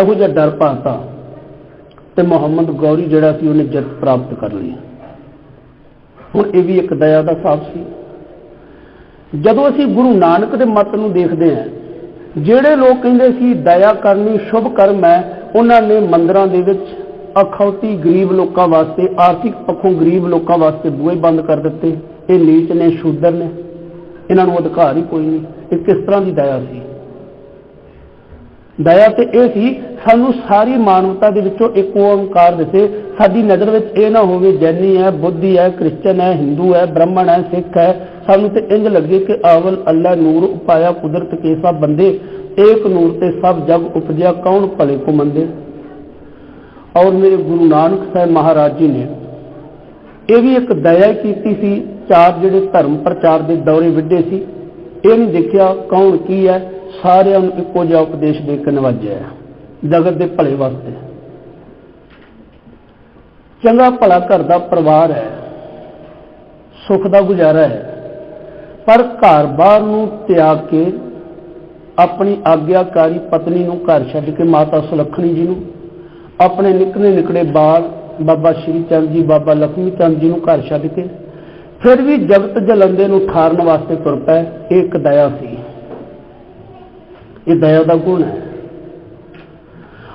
ਇਹੋ ਜਿਹਾ ਡਰ ਪਾਤਾ ਤੇ ਮੁਹੰਮਦ ਗੌਰੀ ਜਿਹੜਾ ਸੀ ਉਹਨੇ ਜਿੱਤ ਪ੍ਰਾਪਤ ਕਰ ਲਈ। ਹੁਣ ਇਹ ਵੀ ਇੱਕ ਦਇਆ ਦਾ ਸਾਫ਼ ਸੀ। ਜਦੋਂ ਅਸੀਂ ਗੁਰੂ ਨਾਨਕ ਦੇ ਮਤ ਨੂੰ ਦੇਖਦੇ ਹਾਂ, ਜਿਹੜੇ ਲੋਕ ਕਹਿੰਦੇ ਸੀ, ਦਇਆ ਕਰਨੀ ਸ਼ੁਭ ਕਰਮ ਹੈ, ਉਹਨਾਂ ਨੇ ਮੰਦਰਾਂ ਦੇ ਵਿੱਚ ਅਖੌਤੀ ਗਰੀਬ ਲੋਕਾਂ ਵਾਸਤੇ, ਆਰਥਿਕ ਪੱਖੋਂ ਗਰੀਬ ਲੋਕਾਂ ਵਾਸਤੇ ਬੂਹੇ ਬੰਦ ਕਰ ਦਿੱਤੇ। ਇਹ ਨੀਚ ਨੇ, ਸ਼ੂਦਰ ਨੇ। ਇਹਨਾਂ ਨੂੰ ਅਧਿਕਾਰ ਹੀ ਕੋਈ ਨਹੀਂ। ਇਹ ਕਿਸ ਤਰ੍ਹਾਂ ਦੀ ਦਇਆ ਸੀ? ਦਇਆ ਤੇ ਇਹ ਸੀ, ਸਾਨੂੰ ਸਾਰੀ ਮਾਨਵਤਾ ਦੇ ਵਿੱਚੋਂ ਇੱਕ ਓੰਕਾਰ ਦਿੱਤੇ। ਸਾਡੀ ਨਜ਼ਰ ਵਿੱਚ ਇਹ ਨਾ ਹੋਵੇ, ਜੈਨੀ ਹੈ, ਬੁੱਧੀ ਹੈ, ਕ੍ਰਿਸਚਨ ਹੈ, ਹਿੰਦੂ ਹੈ, ਬ੍ਰਾਹਮਣ ਹੈ, ਸਿੱਖ ਹੈ, ਸਾਨੂੰ ਤੇ ਇੰਜ ਲੱਗੇ ਕਿ ਆਵਲ, ਅੱਲਾ, ਨੂਰ, ਉਪਾਇਆ, ਕੁਦਰਤ ਕੇ ਸਭ ਬੰਦੇ, ਏਕ ਨੂਰ ਤੇ ਸਭ ਜਗ ਉਪਜਿਆ, ਕੌਣ ਭਲੇ ਕੋ ਮੰਦੇ ਔਰ ਮੇਰੇ ਗੁਰੂ ਨਾਨਕ ਸਾਹਿਬ ਮਹਾਰਾਜ ਜੀ ਨੇ ਇਹ ਵੀ ਇੱਕ ਦਇਆ ਕੀਤੀ ਸੀ, ਚਾਰ ਜਿਹੜੇ ਧਰਮ ਪ੍ਰਚਾਰ ਦੇ ਦੌਰੇ ਵਿੱਢੇ ਸੀ। ਇਹ ਨਹੀਂ ਦੇਖਿਆ ਕੌਣ ਕੀ ਹੈ ਸਾਰਿਆਂ ਨੂੰ ਇੱਕੋ ਜਿਹਾ ਉਪਦੇਸ਼ ਦੇ ਕੇ ਨਵਾਜਿਆ ਜਗਤ ਦੇ ਭਲੇ ਵਾਸਤੇ। ਚੰਗਾ ਭਲਾ ਘਰ ਦਾ ਪਰਿਵਾਰ ਹੈ। ਸੁਖ ਦਾ ਗੁਜ਼ਾਰਾ ਹੈ। ਪਰ ਘਰ ਬਾਹਰ ਨੂੰ ਤਿਆਗ ਕੇ ਆਪਣੀ ਆਗਿਆਕਾਰੀ ਪਤਨੀ ਨੂੰ ਘਰ ਛੱਡ ਕੇ ਮਾਤਾ ਸੁਲੱਖਣੀ ਜੀ ਨੂੰ, ਆਪਣੇ ਨਿਕਲੇ ਨਿਕਲੇ ਬਾਲ ਬਾਬਾ ਸ਼੍ਰੀ ਚੰਦ ਜੀ, ਬਾਬਾ ਲਖਮੀ ਚੰਦ ਜੀ ਨੂੰ ਘਰ ਛੱਡ ਕੇ, ਫਿਰ ਵੀ ਜਗਤ ਜਲੰਦੇ ਨੂੰ ਠਾਰਨ ਵਾਸਤੇ ਤੁਰ ਪਏ, ਇਹ ਇੱਕ ਦਇਆ ਸੀ। ਇਹ ਦਇਆ ਦਾ ਗੁਣ ਹੈ।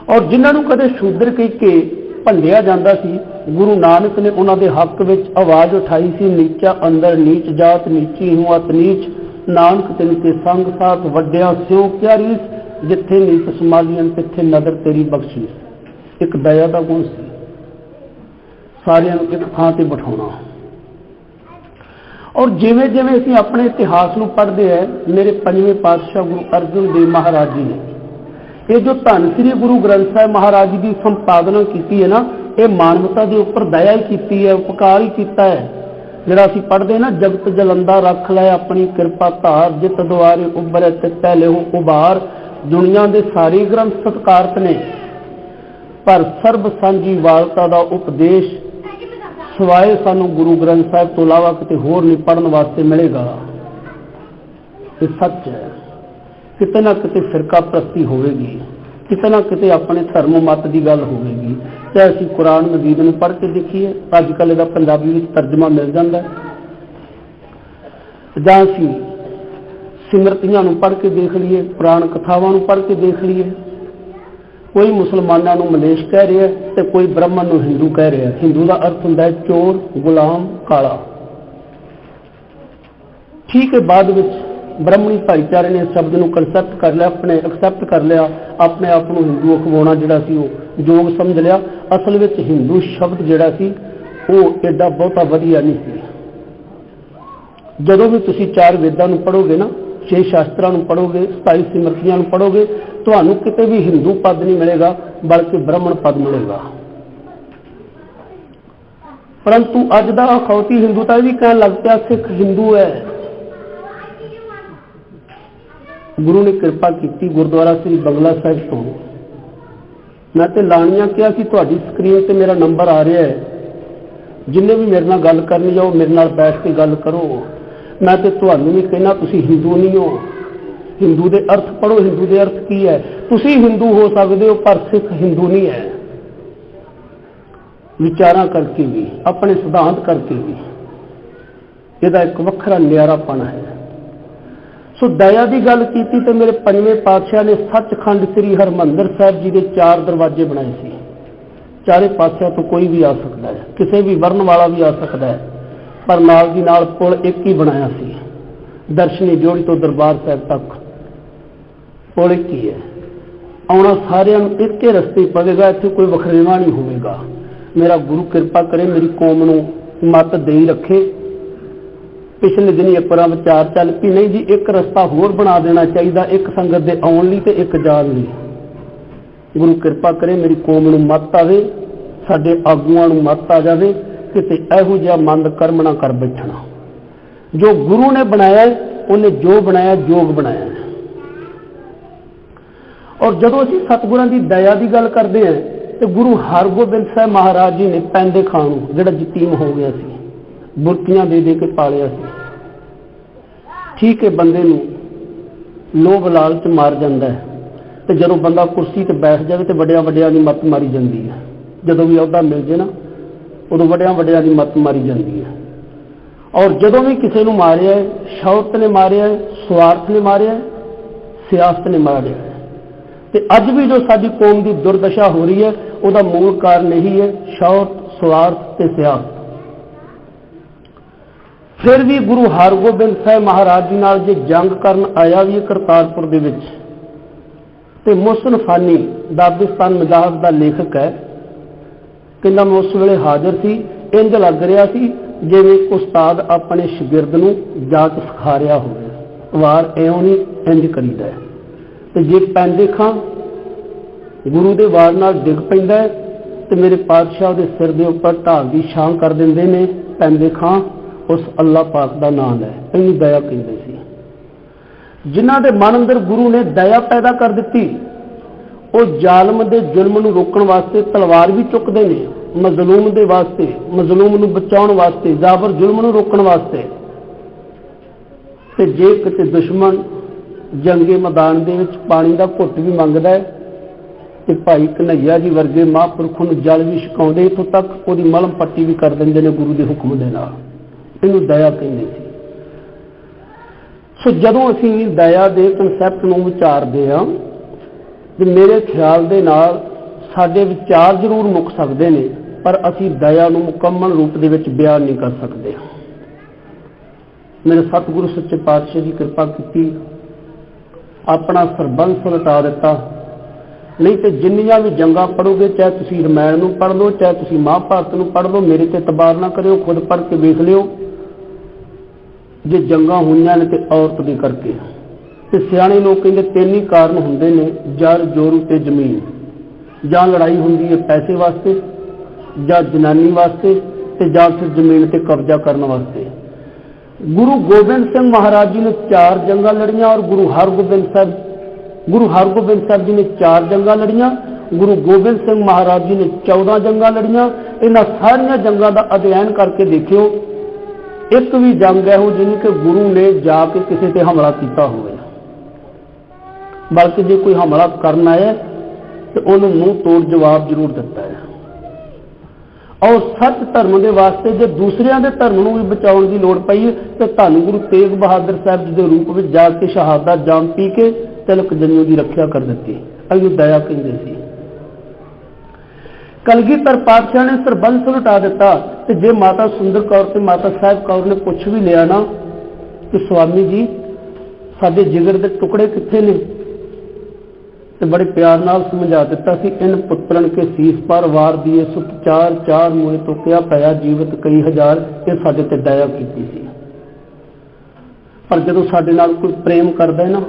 ਔਰ ਜਿਨ੍ਹਾਂ ਨੂੰ ਕਦੇ ਸ਼ੂਦਰ ਕਹਿ ਕੇ ਭੰਡਿਆ ਜਾਂਦਾ ਸੀ, ਗੁਰੂ ਨਾਨਕ ਨੇ ਉਹਨਾਂ ਦੇ ਹੱਕ ਵਿੱਚ ਆਵਾਜ਼ ਉਠਾਈ ਸੀ, ਨੀਚਾ ਅੰਦਰ ਨੀਚ ਜਾਤ, ਨੀਚੀ ਹੂੰ ਅਤ ਨੀਚ ਨਾਨਕ ਤਿਨ ਕੇ ਸੰਗ ਸਾਥ ਵੱਡਿਆ ਸਿਉ ਪਿਆਰੀ ਜਿੱਥੇ ਨੀਚ ਸਮਾਲੀਆਂ, ਤਿੱਥੇ ਨਦਰ ਤੇਰੀ ਬਖਸ਼ੀ। ਇੱਕ ਦਇਆ ਦਾ ਗੁਣ ਸੀ। ਸਾਰਿਆਂ ਨੂੰ ਇੱਕ ਥਾਂ ਤੇ ਬਿਠਾਉਣਾ। ਔਰ ਜਿਵੇਂ ਜਿਵੇਂ ਅਸੀਂ ਆਪਣੇ ਇਤਿਹਾਸ ਨੂੰ ਪੜ੍ਹਦੇ ਹੈ, ਮੇਰੇ ਪੰਜਵੇਂ ਪਾਤਸ਼ਾਹ ਗੁਰੂ ਅਰਜਨ ਦੇਵ ਮਹਾਰਾਜ ਜੀ ਨੇ, ਇਹ ਜੋ ਧੰਨ ਸ੍ਰੀ ਗੁਰੂ ਗ੍ਰੰਥ ਸਾਹਿਬ ਮਹਾਰਾਜ ਜੀ ਦੀ ਸੰਪਾਦਨਾ ਕੀਤੀ ਹੈ ਨਾ, ਇਹ ਮਾਨਵਤਾ ਦੇ ਉੱਪਰ ਦਇਆ ਹੀ ਕੀਤੀ ਹੈ, ਉਪਕਾਰ ਹੀ ਕੀਤਾ ਹੈ। ਜਿਹੜਾ ਅਸੀਂ ਪੜ੍ਹਦੇ ਨਾ, ਜਗਤ ਜਲੰਦਾ ਰੱਖ ਲੈ, ਆਪਣੀ ਕਿਰਪਾ ਧਾਰ, ਜਿਤ ਦੁਆਰੇ ਉਬਰੇ ਤੇ ਪਹਿਲੇ ਹੋ ਉਬਾਰ ਦੁਨੀਆ ਦੇ ਸਾਰੇ ਗ੍ਰੰਥ ਸਤਕਾਰਤ ਨੇ। ਪਰ ਸਰਬ ਸਾਂਝੀ ਵਾਲਤਾ ਦਾ ਉਪਦੇਸ਼ ਸਿਵਾਏ ਸਾਨੂੰ ਗੁਰੂ ਗ੍ਰੰਥ ਸਾਹਿਬ ਤੋਂ ਇਲਾਵਾ ਕਿਤੇ ਹੋਰ ਨਹੀਂ ਪੜਨ ਵਾਸਤੇ ਮਿਲੇਗਾ। ਇਹ ਸੱਚ ਹੈ। ਕਿਤੇ ਨਾ ਕਿਤੇ ਫਿਰਕਾ ਪ੍ਰਸਤੀ ਹੋਵੇਗੀ। ਕਿਤੇ ਨਾ ਕਿਤੇ ਆਪਣੇ ਧਰਮ ਮਤ ਦੀ ਗੱਲ ਹੋਵੇਗੀ। ਚਾਹੇ ਅਸੀਂ ਕੁਰਾਨ ਮਜੀਦ ਨੂੰ ਪੜ੍ਹ ਕੇ ਦੇਖੀਏ ਅੱਜ ਕੱਲ ਇਹਦਾ ਪੰਜਾਬੀ ਵਿੱਚ ਤਰਜਮਾ ਮਿਲ ਜਾਂਦਾ ਜਾਂ ਅਸੀਂ ਸਿਮਰਤੀਆਂ ਨੂੰ ਪੜ੍ਹ ਕੇ ਦੇਖ ਲਈਏ, ਪੁਰਾਣ ਕਥਾਵਾਂ ਨੂੰ ਪੜ੍ਹ ਕੇ ਦੇਖ ਲਈਏ ਕੋਈ ਮੁਸਲਮਾਨਾਂ ਨੂੰ ਮਲੇਸ਼ ਕਹਿ ਰਿਹਾ ਤੇ ਕੋਈ ਬ੍ਰਾਹਮਣ ਨੂੰ ਹਿੰਦੂ ਕਹਿ ਰਿਹਾ। ਹਿੰਦੂ ਦਾ ਅਰਥ ਹੁੰਦਾ ਹੈ ਚੋਰ, ਗੁਲਾਮ, ਕਾਲਾ। ਠੀਕ ਹੈ, ਬਾਅਦ ਵਿੱਚ ਬ੍ਰਾਹਮਣੀ ਭਾਈਚਾਰੇ ਨੇ ਸ਼ਬਦ ਨੂੰ ਕਨਸੈਪਟ ਕਰ ਲਿਆ, ਆਪਣੇ ਐਕਸੈਪਟ ਕਰ ਲਿਆ, ਆਪਣੇ ਆਪ ਨੂੰ ਹਿੰਦੂ ਅਖਵਾਉਣਾ ਜਿਹੜਾ ਸੀ ਉਹ ਯੋਗ ਸਮਝ ਲਿਆ। ਅਸਲ ਵਿੱਚ ਹਿੰਦੂ ਸ਼ਬਦ ਜਿਹੜਾ ਸੀ, ਉਹ ਐਡਾ ਬਹੁਤਾ ਵਧੀਆ ਨਹੀਂ ਸੀ। ਜਦੋਂ ਵੀ ਤੁਸੀਂ ਚਾਰ ਵੇਦਾਂ ਨੂੰ ਪੜੋਗੇ ਨਾ ਛੇ ਸ਼ਾਸਤਰਾਂ ਨੂੰ ਪੜੋਗੇ 27 ਸਿਮਰਤੀਆਂ ਨੂੰ ਪੜੋਗੇ ਤੁਹਾਨੂੰ ਕਿਤੇ ਵੀ ਹਿੰਦੂ ਪਦ ਨਹੀਂ ਮਿਲੇਗਾ, ਬਲਕਿ ਬ੍ਰਾਹਮਣ ਪਦ ਮਿਲੇਗਾ। ਪਰੰਤੂ ਅੱਜ ਦਾ ਅਖੌਤੀ ਹਿੰਦੂ ਵੀ ਕਹਿਣ ਲੱਗ ਪਿਆ, ਸਿੱਖ ਹਿੰਦੂ ਹੈ। ਗੁਰੂ ਨੇ ਕਿਰਪਾ ਕੀਤੀ ਗੁਰਦੁਆਰਾ ਸ੍ਰੀ ਬੰਗਲਾ ਸਾਹਿਬ ਤੋਂ। ਮੈਂ ਤੇ ਲਾਣੀਆਂ ਕਿਹਾ ਕਿ ਤੁਹਾਡੀ ਸਕਰੀਨ ਤੇ ਮੇਰਾ ਨੰਬਰ ਆ ਰਿਹਾ ਹੈ। ਜਿੰਨੇ ਵੀ ਮੇਰੇ ਨਾਲ ਗੱਲ ਕਰਨੀ ਜਾਓ ਮੇਰੇ ਨਾਲ ਬੈਠ ਕੇ ਗੱਲ ਕਰੋ। ਮੈਂ ਤੇ ਤੁਹਾਨੂੰ ਵੀ ਕਹਿਣਾ ਤੁਸੀਂ ਹਿੰਦੂ ਨਹੀਂ ਹੋ। ਹਿੰਦੂ ਦੇ ਅਰਥ ਪੜੋ ਹਿੰਦੂ ਦੇ ਅਰਥ ਕੀ ਹੈ? ਤੁਸੀਂ ਹਿੰਦੂ ਹੋ ਸਕਦੇ ਹੋ, ਪਰ ਸਿੱਖ ਹਿੰਦੂ ਨਹੀਂ ਹੈ। ਵਿਚਾਰਾਂ ਕਰਕੇ ਵੀ, ਆਪਣੇ ਸਿਧਾਂਤ ਕਰਕੇ ਵੀ। ਇਹਦਾ ਇੱਕ ਵੱਖਰਾ ਨਿਆਰਾਪਣ ਹੈ। ਸੋ ਦਇਆ ਦੀ ਗੱਲ ਕੀਤੀ ਤੇ ਮੇਰੇ ਪੰਜਵੇਂ ਪਾਤਸ਼ਾਹ ਨੇ ਸੱਚਖੰਡ ਸ੍ਰੀ ਹਰਮੰਦਰ ਸਾਹਿਬ ਜੀ ਦੇ ਚਾਰ ਦਰਵਾਜ਼ੇ ਬਣਾਏ ਸੀ। ਚਾਰੇ ਪਾਸਿਆਂ ਤੋਂ ਕੋਈ ਵੀ ਆ ਸਕਦਾ ਹੈ। ਕਿਸੇ ਵੀ ਵਰਨ ਵਾਲਾ ਵੀ ਆ ਸਕਦਾ ਹੈ। ਪਰ ਨਾਲ ਦੀ ਨਾਲ ਪੁਲ ਇੱਕ ਹੀ ਬਣਾਇਆ ਸੀ। ਦਰਸ਼ਨੀ ਜੋੜੀ ਤੋਂ ਦਰਬਾਰ ਸਾਹਿਬ ਤੱਕ। ਪੁਲ ਇੱਕ ਹੀ ਹੈ। ਆਉਣਾ ਸਾਰਿਆਂ ਨੂੰ ਇੱਕ ਰਸਤੇ ਪਵੇਗਾ, ਇੱਥੇ ਕੋਈ ਵਖਰੇਵਾ ਨਹੀਂ ਹੋਵੇਗਾ। ਮੇਰਾ ਗੁਰੂ ਕਿਰਪਾ ਕਰੇ, ਮੇਰੀ ਕੌਮ ਨੂੰ ਮਤ ਦੇਈ ਰੱਖੇ। ਪਿਛਲੇ ਦਿਨੀ ਇੱਕ ਵਾਰ ਵਿਚਾਰ ਚੱਲ ਪਈ, ਨਹੀਂ ਜੀ, ਇੱਕ ਰਸਤਾ ਹੋਰ ਬਣਾ ਦੇਣਾ ਚਾਹੀਦਾ, ਇੱਕ ਸੰਗਤ ਦੇ ਆਉਣ ਲਈ ਤੇ ਇੱਕ ਜਾਣ ਲਈ। ਗੁਰੂ ਕਿਰਪਾ ਕਰੇ, ਮੇਰੀ ਕੌਮ ਨੂੰ ਮੱਤ ਆਵੇ, ਸਾਡੇ ਆਗੂਆਂ ਨੂੰ ਮੱਤ ਆ ਜਾਵੇ। ਕਿਸੇ ਇਹੋ ਜਿਹਾ ਮੰਦ ਕਰਮ ਨਾ ਕਰ ਬੈਠਣਾ। ਜੋ ਗੁਰੂ ਨੇ ਬਣਾਇਆ ਉਹਨੇ ਜੋ ਬਣਾਇਆ, ਜੋਗ ਬਣਾਇਆ ਔਰ ਜਦੋਂ ਅਸੀਂ ਸਤਿਗੁਰਾਂ ਦੀ ਦਇਆ ਦੀ ਗੱਲ ਕਰਦੇ ਹਾਂ, ਤੇ ਗੁਰੂ ਹਰਗੋਬਿੰਦ ਸਾਹਿਬ ਮਹਾਰਾਜ ਜੀ ਨੇ ਪੈਂਦੇ ਖਾਣ ਨੂੰ, ਜਿਹੜਾ ਯਤੀਮ ਹੋ ਗਿਆ ਸੀ, ਬੁਰਕੀਆਂ ਦੇ ਦੇ ਕੇ ਪਾਲਿਆ ਸੀ। ਠੀਕ ਹੈ, ਬੰਦੇ ਨੂੰ ਲੋਭ ਲਾਲਚ ਮਾਰ ਜਾਂਦਾ ਹੈ। ਤੇ ਜਦੋਂ ਬੰਦਾ ਕੁਰਸੀ ਤੇ ਬੈਠ ਜਾਵੇ ਤੇ ਵੱਡਿਆਂ ਵੱਡਿਆਂ ਦੀ ਮੱਤ ਮਾਰੀ ਜਾਂਦੀ ਹੈ। ਜਦੋਂ ਵੀ ਅਹੁਦਾ ਮਿਲ ਜੇ ਨਾ ਉਦੋਂ ਵੱਡਿਆਂ ਵੱਡਿਆਂ ਦੀ ਮੱਤ ਮਾਰੀ ਜਾਂਦੀ ਹੈ। ਔਰ ਜਦੋਂ ਵੀ ਕਿਸੇ ਨੂੰ ਮਾਰਿਆ ਹੈ ਸ਼ੌਹਰਤ ਨੇ ਮਾਰਿਆ ਹੈ ਸਵਾਰਥ ਨੇ ਮਾਰਿਆ, ਸਿਆਸਤ ਨੇ ਮਾਰਿਆ ਹੈ ਤੇ ਅੱਜ ਵੀ ਜੋ ਸਾਡੀ ਕੌਮ ਦੀ ਦੁਰਦਸ਼ਾ ਹੋ ਰਹੀ ਹੈ, ਉਹਦਾ ਮੂਲ ਕਾਰਨ ਇਹੀ ਹੈ, ਸ਼ੌਹਰਤ, ਸਵਾਰਥ ਤੇ ਸਿਆਸਤ। ਫਿਰ ਵੀ ਗੁਰੂ ਹਰਗੋਬਿੰਦ ਸਾਹਿਬ ਮਹਾਰਾਜ ਜੀ ਨਾਲ ਜੇ ਜੰਗ ਕਰਨ ਆਇਆ ਵੀ ਕਰਤਾਰਪੁਰ ਦੇ ਵਿੱਚ, ਤੇ ਮੁਹਸਨ ਫਾਨੀ ਦਾਬਿਸਤਾਨ ਮਜ਼ਾਹਬ ਦਾ ਲੇਖਕ ਹੈ ਕਹਿੰਦਾ ਮੈਂ ਉਸ ਵੇਲੇ ਹਾਜ਼ਰ ਸੀ ਇੰਜ ਲੱਗ ਰਿਹਾ ਸੀ ਜਿਵੇਂ ਉਸਤਾਦ ਆਪਣੇ ਸ਼ਾਗਿਰਦ ਨੂੰ ਜਾ ਕੇ ਸਿਖਾ ਰਿਹਾ ਹੋਵੇ। ਵਾਰ ਐਉਂ ਨਹੀਂ ਇੰਜ ਕਰੀਦਾ ਤੇ ਜੇ ਪੈਂਦੇ ਖਾਂ ਗੁਰੂ ਦੇ ਵਾਰ ਨਾਲ ਡਿੱਗ ਪੈਂਦਾ ਤੇ ਮੇਰੇ ਪਾਤਸ਼ਾਹ ਦੇ ਸਿਰ ਦੇ ਉੱਪਰ ਢਾਲ ਦੀ ਛਾਂ ਕਰ ਦਿੰਦੇ ਨੇ, ਪੈਂਦੇ ਖਾਂ ਉਸ ਅੱਲਾਹ ਪਾਕ ਦਾ ਨਾਮ ਹੈ ਇੰਨੀ ਦਇਆ ਕਹਿੰਦੇ ਸੀ। ਜਿਨ੍ਹਾਂ ਦੇ ਮਨ ਅੰਦਰ ਗੁਰੂ ਨੇ ਦਇਆ ਪੈਦਾ ਕਰ ਦਿੱਤੀ ਉਹ ਜ਼ਾਲਮ ਦੇ ਜ਼ੁਲਮ ਨੂੰ ਰੋਕਣ ਵਾਸਤੇ ਤਲਵਾਰ ਵੀ ਚੁੱਕਦੇ ਨੇ, ਮਜ਼ਲੂਮ ਦੇ ਵਾਸਤੇ, ਮਜ਼ਲੂਮ ਨੂੰ ਬਚਾਉਣ ਵਾਸਤੇ, ਜ਼ਾਬਰ ਜ਼ੁਲਮ ਨੂੰ ਰੋਕਣ ਵਾਸਤੇ। ਤੇ ਜੇ ਕਿਤੇ ਦੁਸ਼ਮਣ ਜੰਗੇ ਮੈਦਾਨ ਦੇ ਵਿੱਚ ਪਾਣੀ ਦਾ ਘੁੱਟ ਵੀ ਮੰਗਦਾ ਹੈ, ਤੇ ਭਾਈ ਕਨਈਆ ਜੀ ਵਰਗੇ ਮਹਾਂਪੁਰਖ ਨੂੰ ਜਲ ਵੀ ਛਕਾਉਂਦੇ, ਇਥੋਂ ਤੱਕ ਉਹਦੀ ਮਲਮ ਪੱਟੀ ਵੀ ਕਰ ਦਿੰਦੇ ਨੇ ਗੁਰੂ ਦੇ ਹੁਕਮ ਦੇ ਨਾਲ। ਇਹਨੂੰ ਦਇਆ ਕਹਿੰਦੇ ਸੀ। ਸੋ ਜਦੋਂ ਅਸੀਂ ਦਇਆ ਦੇ ਕਨਸੈਪਟ ਨੂੰ ਵਿਚਾਰਦੇ ਹਾਂ ਤੇ ਮੇਰੇ ਖਿਆਲ ਦੇ ਨਾਲ ਸਾਡੇ ਵਿਚਾਰ ਜ਼ਰੂਰ ਮੁੱਕ ਸਕਦੇ ਨੇ, ਪਰ ਅਸੀਂ ਦਇਆ ਨੂੰ ਮੁਕੰਮਲ ਰੂਪ ਦੇ ਵਿੱਚ ਬਿਆਨ ਨਹੀਂ ਕਰ ਸਕਦੇ। ਮੇਰੇ ਸਤਿਗੁਰੂ ਸੱਚੇ ਪਾਤਸ਼ਾਹ ਦੀ ਕਿਰਪਾ ਕੀਤੀ, ਆਪਣਾ ਸਰਬੰਸ ਲਟਾ ਦਿੱਤਾ। ਨਹੀਂ ਤੇ ਜਿੰਨੀਆਂ ਵੀ ਜੰਗਾਂ ਪੜੋਗੇ, ਚਾਹੇ ਤੁਸੀਂ ਰਮਾਇਣ ਨੂੰ ਪੜ ਲਓ, ਚਾਹੇ ਤੁਸੀਂ ਮਹਾਭਾਰਤ ਨੂੰ ਪੜ ਲਓ, ਮੇਰੇ ਤੇ ਤਬਾਰ ਨਾ ਕਰਿਓ, ਖੁਦ ਪੜ੍ਹ ਕੇ ਵੇਖ ਲਿਓ। ਜੇ ਜੰਗਾਂ ਹੋਈਆਂ ਨੇ ਤੇ ਔਰਤ ਦੇ ਕਰਕੇ। ਤੇ ਸਿਆਣੇ ਲੋਕ ਕਹਿੰਦੇ ਤਿੰਨ ਹੀ ਕਾਰਨ ਹੁੰਦੇ ਨੇ ਜਰ ਜੋਰੂ ਤੇ ਜ਼ਮੀਨ। ਜਾਂ ਲੜਾਈ ਹੁੰਦੀ ਹੈ ਪੈਸੇ ਵਾਸਤੇ, ਜਾਂ ਜਨਾਨੀ ਵਾਸਤੇ, ਤੇ ਜਾਂ ਫਿਰ ਜ਼ਮੀਨ ਤੇ ਕਬਜ਼ਾ ਕਰਨ ਵਾਸਤੇ। ਗੁਰੂ ਗੋਬਿੰਦ ਸਿੰਘ ਮਹਾਰਾਜ ਜੀ ਨੇ ਚਾਰ ਜੰਗਾਂ ਲੜੀਆਂ ਔਰ ਗੁਰੂ ਹਰਗੋਬਿੰਦ ਸਾਹਿਬ, ਗੁਰੂ ਹਰਗੋਬਿੰਦ ਸਾਹਿਬ ਜੀ ਨੇ ਚਾਰ ਜੰਗਾਂ ਲੜੀਆਂ, ਗੁਰੂ ਗੋਬਿੰਦ ਸਿੰਘ ਮਹਾਰਾਜ ਜੀ ਨੇ 14 ਜੰਗਾਂ ਲੜੀਆਂ। ਇਹਨਾਂ ਸਾਰੀਆਂ ਜੰਗਾਂ ਦਾ ਅਧਿਐਨ ਕਰਕੇ ਦੇਖਿਓ, ਇੱਕ ਵੀ ਜੰਗ ਇਹੋ ਜਿਹੀ ਕਿ ਗੁਰੂ ਨੇ ਜਾ ਕੇ ਕਿਸੇ ਤੇ ਹਮਲਾ ਕੀਤਾ ਹੋਵੇ। ਬਲਕਿ ਜੇ ਕੋਈ ਹਮਲਾ ਕਰਨ ਆਇਆ ਤੇ ਉਹਨੂੰ ਮੂੰਹ ਤੋੜ ਜਵਾਬ ਜ਼ਰੂਰ ਦਿੱਤਾ ਹੈ। ਔਰ ਸੱਚ ਧਰਮ ਦੇ ਵਾਸਤੇ ਜੇ ਦੂਸਰਿਆਂ ਦੇ ਧਰਮ ਨੂੰ ਵੀ ਬਚਾਉਣ ਦੀ ਲੋੜ ਪਈ ਤੇ ਧੰਨ ਗੁਰੂ ਤੇਗ ਬਹਾਦਰ ਸਾਹਿਬ ਜੀ ਦੇ ਰੂਪ ਵਿੱਚ ਜਾ ਕੇ ਸ਼ਹਾਦਤ, ਜਾਮ ਪੀ ਕੇ ਤਿਲਕ ਜੰਨੂ ਦੀ ਰੱਖਿਆ ਕਰ ਦਿੱਤੀ। ਅਯੁ ਦਇਆ ਕਹਿੰਦੇ ਸੀ। ਕਲਗੀਧਰ ਪਾਤਸ਼ਾਹ ਨੇ ਸਰਬੰਸ ਲੁਟਾ ਦਿੱਤਾ ਤੇ ਜੇ ਮਾਤਾ ਸੁੰਦਰ ਕੌਰ ਤੇ ਮਾਤਾ ਸਾਹਿਬ ਕੌਰ ਨੇ ਪੁੱਛ ਵੀ ਲਿਆ ਨਾ ਕਿ ਸਵਾਮੀ ਜੀ, ਸਾਡੇ ਜਿਗਰ ਦੇ ਟੁਕੜੇ ਕਿੱਥੇ ਨੇ? ਤੇ ਬੜੇ ਪਿਆਰ ਨਾਲ ਸਮਝਾ ਦਿੱਤਾ ਸੀ, ਇਨ ਪੁੱਤਰਨ ਕੇ ਸੀਸ ਪਰ ਵਾਰ ਦੀਏ ਸੁਤ ਚਾਰ ਚਾਰ ਮੂਏ ਤੋਂ ਕਿਆ ਪਿਆ ਜੀਵਤ ਕਈ ਹਜ਼ਾਰ, ਇਹ ਸਾਡੇ ਤੇ ਦਇਆ ਕੀਤੀ ਸੀ। ਪਰ ਜਦੋਂ ਸਾਡੇ ਨਾਲ ਕੋਈ ਪ੍ਰੇਮ ਕਰਦਾ ਹੈ ਨਾ,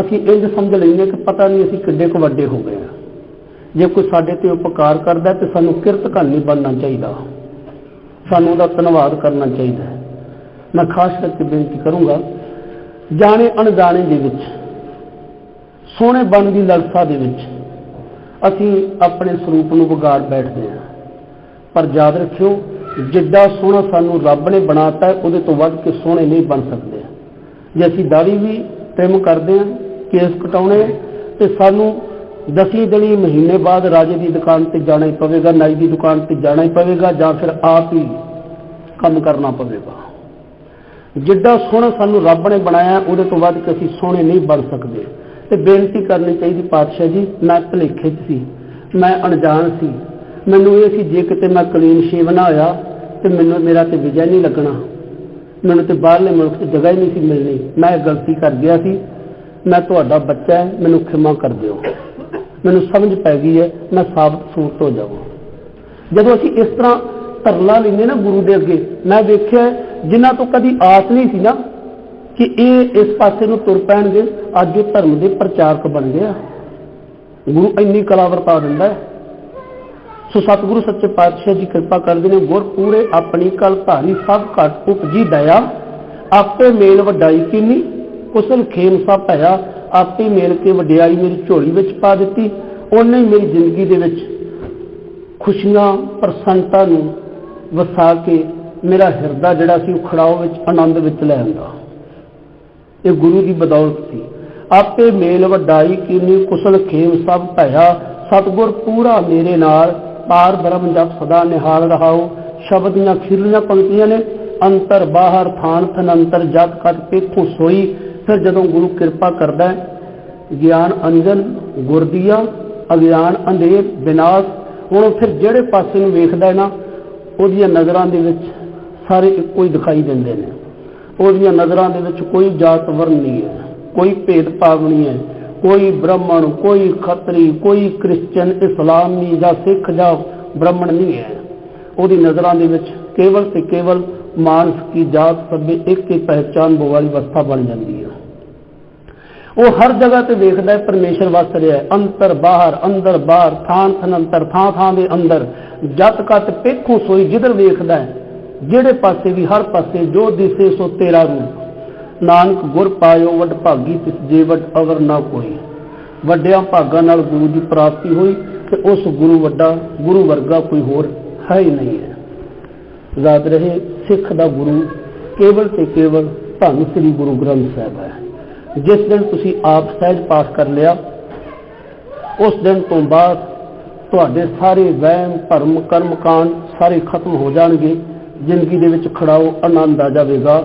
ਅਸੀਂ ਇੰਜ ਸਮਝ ਲੈਂਦੇ ਕਿ ਪਤਾ ਨਹੀਂ ਅਸੀਂ ਕਿੱਡੇ ਕੁ ਵੱਡੇ ਹੋ ਗਏ ਹਾਂ। ਜੇ ਕੋਈ ਸਾਡੇ ਤੇ ਉਪਕਾਰ ਕਰਦਾ ਹੈ ਤੇ ਸਾਨੂੰ ਕਿਰਤ ਨਹੀਂ ਬਣਨਾ ਚਾਹੀਦਾ। ਸਾਨੂੰ ਉਹਦਾ ਧੰਨਵਾਦ ਕਰਨਾ ਚਾਹੀਦਾ ਮੈਂ ਖਾਸ ਕਰਕੇ ਬੇਨਤੀ ਕਰੂੰਗਾ, ਜਾਣੇ ਅਣਜਾਣੇ ਦੇ ਵਿੱਚ ਸੋਹਣੇ ਬਣ ਦੀ ਲਲਸਾ ਦੇ ਵਿੱਚ ਅਸੀਂ ਆਪਣੇ ਸਰੂਪ ਨੂੰ ਵਿਗਾੜ ਬੈਠਦੇ ਹਾਂ। ਪਰ ਯਾਦ ਰੱਖਿਓ ਜਿੱਡਾ ਸੋਹਣਾ ਸਾਨੂੰ ਰੱਬ ਨੇ ਬਣਾਤਾ ਹੈ ਉਹਦੇ ਤੋਂ ਵੱਧ ਕੇ ਸੋਹਣੇ ਨਹੀਂ ਬਣ ਸਕਦੇ। ਜੇ ਅਸੀਂ ਦਾੜੀ ਵੀ ਟ੍ਰਿਮ ਕਰਦੇ ਹਾਂ ਕੇਸ ਕਟਾਉਣੇ ਆ, ਤੇ ਸਾਨੂੰ ਦਸੀ ਦਿਨੀ ਮਹੀਨੇ ਬਾਅਦ ਰਾਜੇ ਦੀ ਦੁਕਾਨ ਤੇ ਜਾਣਾ ਹੀ ਪਵੇਗਾ ਨਾਈ ਦੀ ਦੁਕਾਨ ਤੇ ਜਾਣਾ ਹੀ ਪਵੇਗਾ ਜਾਂ ਫਿਰ ਆਪ ਹੀ ਕੰਮ ਕਰਨਾ ਪਵੇਗਾ। ਜਿੱਡਾ ਸੋਹਣਾ ਸਾਨੂੰ ਰੱਬ ਨੇ ਬਣਾਇਆ ਉਹਦੇ ਤੋਂ ਵੱਧ ਕੇ ਅਸੀਂ ਸੋਹਣੇ ਨਹੀਂ ਬਣ ਸਕਦੇ। ਤੇ ਬੇਨਤੀ ਕਰਨੀ ਚਾਹੀਦੀ ਪਾਤਸ਼ਾਹ ਜੀ, ਮੈਂ ਭਲੇਖੇ 'ਚ ਸੀ, ਮੈਂ ਅਣਜਾਣ ਸੀ। ਮੈਨੂੰ ਇਹ ਸੀ, ਜੇ ਕਿਤੇ ਮੈਂ ਕਲੀਨ ਸ਼ੇਵ ਨਾ ਹੋਇਆ, ਤੇ ਮੈਨੂੰ ਮੇਰਾ ਤੇ ਵਿਜੈ ਨਹੀਂ ਲੱਗਣਾ। ਮੈਨੂੰ ਤੇ ਬਾਹਰਲੇ ਮੁਲਕ 'ਚ ਜਗ੍ਹਾ ਹੀ ਨਹੀਂ ਸੀ ਮਿਲਣੀ। ਮੈਂ ਗਲਤੀ ਕਰ ਗਿਆ ਸੀ। ਮੈਂ ਤੁਹਾਡਾ ਬੱਚਾ ਹੈ, ਮੈਨੂੰ ਖਿਮਾ ਕਰ ਦਿਓ। ਮੈਨੂੰ ਸਮਝ ਪੈ ਗਈ ਹੈ, ਮੈਂ ਸਾਬਤ ਸੂਰਤ ਹੋ ਜਾਵਾਂ। ਜਦੋਂ ਅਸੀਂ ਇਸ ਤਰ੍ਹਾਂ ਤਰਲਾ ਲੈਂਦੇ ਨਾ ਗੁਰੂ ਦੇ ਅੱਗੇ, ਮੈਂ ਵੇਖਿਆ, ਜਿਨ੍ਹਾਂ ਤੋਂ ਕਦੀ ਆਸ ਨਹੀਂ ਸੀ ਨਾ ਕਿ ਇਹ ਇਸ ਪਾਸੇ ਨੂੰ ਤੁਰ ਪੈਣਗੇ, ਅੱਜ ਉਹ ਧਰਮ ਦੇ ਪ੍ਰਚਾਰਕ ਬਣ ਗਿਆ। ਗੁਰੂ ਇੰਨੀ ਕਲਾ ਵਰਤਾ ਦਿੰਦਾ ਸੋ ਸਤਿਗੁਰੂ ਸੱਚੇ ਪਾਤਸ਼ਾਹ ਜੀ ਕਿਰਪਾ ਕਰਦੇ ਨੇ, ਗੁਰ ਪੂਰੇ ਆਪਣੀ ਕਲ ਧਾਰੀ ਸਭ ਘਟ ਉਪਜੀ ਦਇਆ। ਆਪੇ ਮੇਲ ਵਡਾਈ ਕੀਨੀ, ਕੁਸਲ ਖੇਮ ਸਭ ਭਇਆ। ਆਪੇ ਮੇਲ ਕੇ ਵਡਿਆਈ ਮੇਰੀ ਝੋਲੀ ਵਿੱਚ ਪਾ ਦਿੱਤੀ। ਉਹਨੇ ਮੇਰੀ ਜ਼ਿੰਦਗੀ ਦੇ ਵਿੱਚ ਖੁਸ਼ੀਆਂ, ਪ੍ਰਸੰਨਤਾ ਨੂੰ ਵਸਾ ਕੇ ਮੇਰਾ ਹਿਰਦਾ ਜਿਹੜਾ ਸੀ ਉਹ ਖੜਾਓ ਵਿੱਚ, ਆਨੰਦ ਵਿੱਚ ਲੈ ਆਂਦਾ। ਇਹ ਗੁਰੂ ਦੀ ਬਦੌਲਤ ਸੀ। ਆਪੇ ਮੇਲ ਵਡਾਈ ਕੀਨੀ ਕੁਸਲ ਖੇਮ ਸਭ ਭਇਆ। ਸਤਗੁਰ ਪੂਰਾ ਮੇਰੇ ਨਾਲ। ਪਾਰ ਬ੍ਰਹਮ ਜਪ ਸਦਾ ਨਿਹਾਲ ਰਹਾਓ ਸ਼ਬਦ ਦੀਆਂ ਖਿਰਲੀਆਂ ਪੰਕਤੀਆਂ ਨੇ। ਅੰਤਰ ਬਾਹਰ ਥਾਨ ਥਨ ਅੰਤਰ ਜਤ ਕਤ ਪੇਖੋਂ ਸੋਈ। ਫਿਰ ਜਦੋਂ ਗੁਰੂ ਕਿਰਪਾ ਕਰਦਾ ਹੈ, ਗਿਆਨ ਅੰਜਨ ਗੁਰਦੀਆ ਅਗਿਆਨ ਅੰਧੇਰ ਵਿਨਾਸ਼ ਹੁਣ ਫਿਰ ਜਿਹੜੇ ਪਾਸੇ ਨੂੰ ਵੇਖਦਾ ਹੈ ਨਾ, ਉਹਦੀਆਂ ਨਜ਼ਰਾਂ ਦੇ ਵਿੱਚ ਸਾਰੇ ਇੱਕੋ ਹੀ ਦਿਖਾਈ ਦਿੰਦੇ ਨੇ। ਉਹਦੀਆਂ ਨਜ਼ਰਾਂ ਦੇ ਵਿੱਚ ਕੋਈ ਜਾਤ ਵਰਨ ਨਹੀਂ ਹੈ, ਕੋਈ ਭੇਦ ਭਾਵ ਨਹੀਂ ਹੈ, ਕੋਈ ਬ੍ਰਾਹਮਣ, ਕੋਈ ਖੱਤਰੀ, ਕੋਈ ਕ੍ਰਿਸਚੀਅਨ ਇਸਲਾਮੀ ਜਾਂ ਸਿੱਖ ਜਾਂ ਬ੍ਰਾਹਮਣ ਨਹੀਂ ਹੈ। ਉਹਦੀ ਨਜ਼ਰਾਂ ਦੇ ਵਿੱਚ ਕੇਵਲ ਤੇ ਕੇਵਲ ਮਾਨਸ ਕੀ ਜਾਤ ਸਭੇ ਇੱਕ ਹੀ ਪਹਿਚਾਨ ਵਾਲੀ ਅਵਸਥਾ ਬਣ ਜਾਂਦੀ ਹੈ। ਉਹ ਹਰ ਜਗ੍ਹਾ ਤੇ ਵੇਖਦਾ ਹੈ, ਪਰਮੇਸ਼ਰ ਵਸ ਰਿਹਾ ਹੈ। ਅੰਤਰ ਬਾਹਰ, ਅੰਦਰ ਬਾਹਰ ਥਾਂ ਥਨ ਅੰਤਰ ਥਾਂ ਥਾਂ ਦੇ ਅੰਦਰ। ਜਤ ਕਤ ਪੇਖੋਂ ਸੋਈ ਜਿੱਧਰ ਵੇਖਦਾ ਹੈ ਜਿਹੜੇ ਪਾਸੇ ਵੀ ਹਰ ਪਾਸੇ ਜੋ ਦਿਸੇ ਸੋ ਤੇਰਾ ਰੂਪ ਨਾਨਕ, ਗੁਰ ਪਾਇਓ, ਵਡ ਭਾਗੀ ਤਿਸ ਜੀਵਟ ਅਵਰ ਨਾ ਕੋਈ। ਵੱਡਿਆਂ ਭਾਗਾਂ ਨਾਲ ਗੁਰੂ ਦੀ ਪ੍ਰਾਪਤੀ ਹੋਈ ਤੇ ਉਸ ਗੁਰੂ ਵੱਡਾ, ਗੁਰੂ ਵਰਗਾ ਕੋਈ ਹੋਰ ਹੈ ਹੀ ਨਹੀਂ ਹੈ। ਯਾਦ ਰਹੇ, ਸਿੱਖ ਦਾ ਗੁਰੂ ਕੇਵਲ ਤੇ ਕੇਵਲ ਧੰਨ ਸ੍ਰੀ ਗੁਰੂ ਗ੍ਰੰਥ ਸਾਹਿਬ ਹੈ। ਜਿਸ ਦਿਨ ਤੁਸੀਂ ਆਪ ਸਹਿਜ ਪਾਠ ਕਰ ਲਿਆ, ਉਸ ਦਿਨ ਤੋਂ ਬਾਅਦ ਤੁਹਾਡੇ ਸਾਰੇ ਵਹਿਮ, ਭਰਮ ਕਰਮ ਕਾਂਡ ਸਾਰੇ ਖਤਮ ਹੋ ਜਾਣਗੇ। ਜ਼ਿੰਦਗੀ ਦੇ ਵਿੱਚ ਖੜਾਓ ਆਨੰਦ ਆ ਜਾਵੇਗਾ।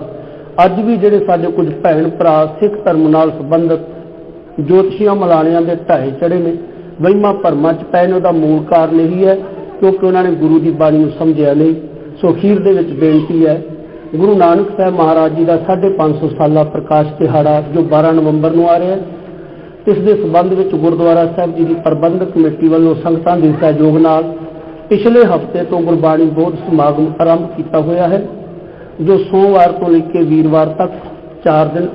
ਅੱਜ ਵੀ ਜਿਹੜੇ ਸਾਡੇ ਕੁਝ ਭੈਣ ਭਰਾ, ਸਿੱਖ ਧਰਮ ਨਾਲ ਸੰਬੰਧਿਤ ਜੋਤਸ਼ੀਆਂ ਮਲਾਣਿਆਂ ਦੇ ਢਾਏ ਚੜੇ ਨੇ, ਵਹਿਮਾਂ ਭਰਮਾਂ ਚ ਪੈਣ ਨੇ ਉਹਦਾ ਮੂਲ ਕਾਰਨ ਇਹੀ ਹੈ, ਕਿਉਂਕਿ ਉਹਨਾਂ ਨੇ ਗੁਰੂ ਦੀ ਬਾਣੀ ਨੂੰ ਸਮਝਿਆ ਨਹੀਂ। ਸੋ ਅਖੀਰ ਦੇ ਵਿੱਚ ਬੇਨਤੀ ਹੈ, ਗੁਰੂ ਨਾਨਕ ਸਾਹਿਬ ਮਹਾਰਾਜ ਜੀ ਦਾ 550 ਸਾਲਾ ਪ੍ਰਕਾਸ਼ ਦਿਹਾੜਾ ਜੋ 12 ਨਵੰਬਰ ਨੂੰ ਆ ਰਿਹਾ ਹੈ, ਇਸ ਦੇ ਸਬੰਧ ਵਿੱਚ ਗੁਰਦੁਆਰਾ ਸਾਹਿਬ ਜੀ ਦੀ ਪ੍ਰਬੰਧਕ ਕਮੇਟੀ ਵੱਲੋਂ ਸੰਗਤਾਂ ਦੇ ਸਹਿਯੋਗ ਨਾਲ ਪਿਛਲੇ ਹਫ਼ਤੇ ਤੋਂ ਗੁਰਬਾਣੀ ਬੋਧ ਸਮਾਗਮ ਆਰੰਭ ਕੀਤਾ ਹੋਇਆ ਹੈ, ਜੋ ਸੋਮਵਾਰ ਤੋਂ ਲੈ ਕੇ ਵੀਰਵਾਰ ਤੱਕ 4 ਦਿਨ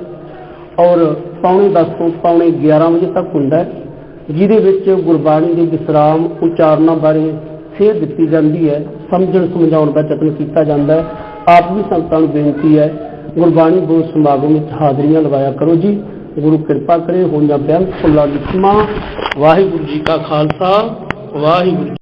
ਔਰ ਪੌਣੇ 10 ਤੋਂ ਪੌਣੇ 11 ਵਜੇ ਤੱਕ ਹੁੰਦਾ ਹੈ, ਜਿਹਦੇ ਵਿੱਚ ਗੁਰਬਾਣੀ ਦੇ ਵਿਸਰਾਮ ਉਚਾਰਨਾਂ ਬਾਰੇ ਸੇਧ ਦਿੱਤੀ ਜਾਂਦੀ ਹੈ, ਸਮਝਣ ਸਮਝਾਉਣ ਦਾ ਯਤਨ ਕੀਤਾ ਜਾਂਦਾ ਹੈ। ਆਪ ਵੀ ਸੰਤਾਂ ਨੂੰ ਬੇਨਤੀ ਹੈ, ਗੁਰਬਾਣੀ ਬੋਧ ਸਮਾਗਮ ਵਿੱਚ ਹਾਜ਼ਰੀਆਂ ਲਵਾਇਆ ਕਰੋ ਜੀ। ਗੁਰੂ ਕਿਰਪਾ ਕਰੇ, ਹੋਈਆਂ ਬੇਅੰਤ ਫੁੱਲਾਂ ਦੀ ਵਾਹਿਗੁਰੂ ਜੀ ਕਾ ਖਾਲਸਾ, ਵਾਹਿਗੁਰੂ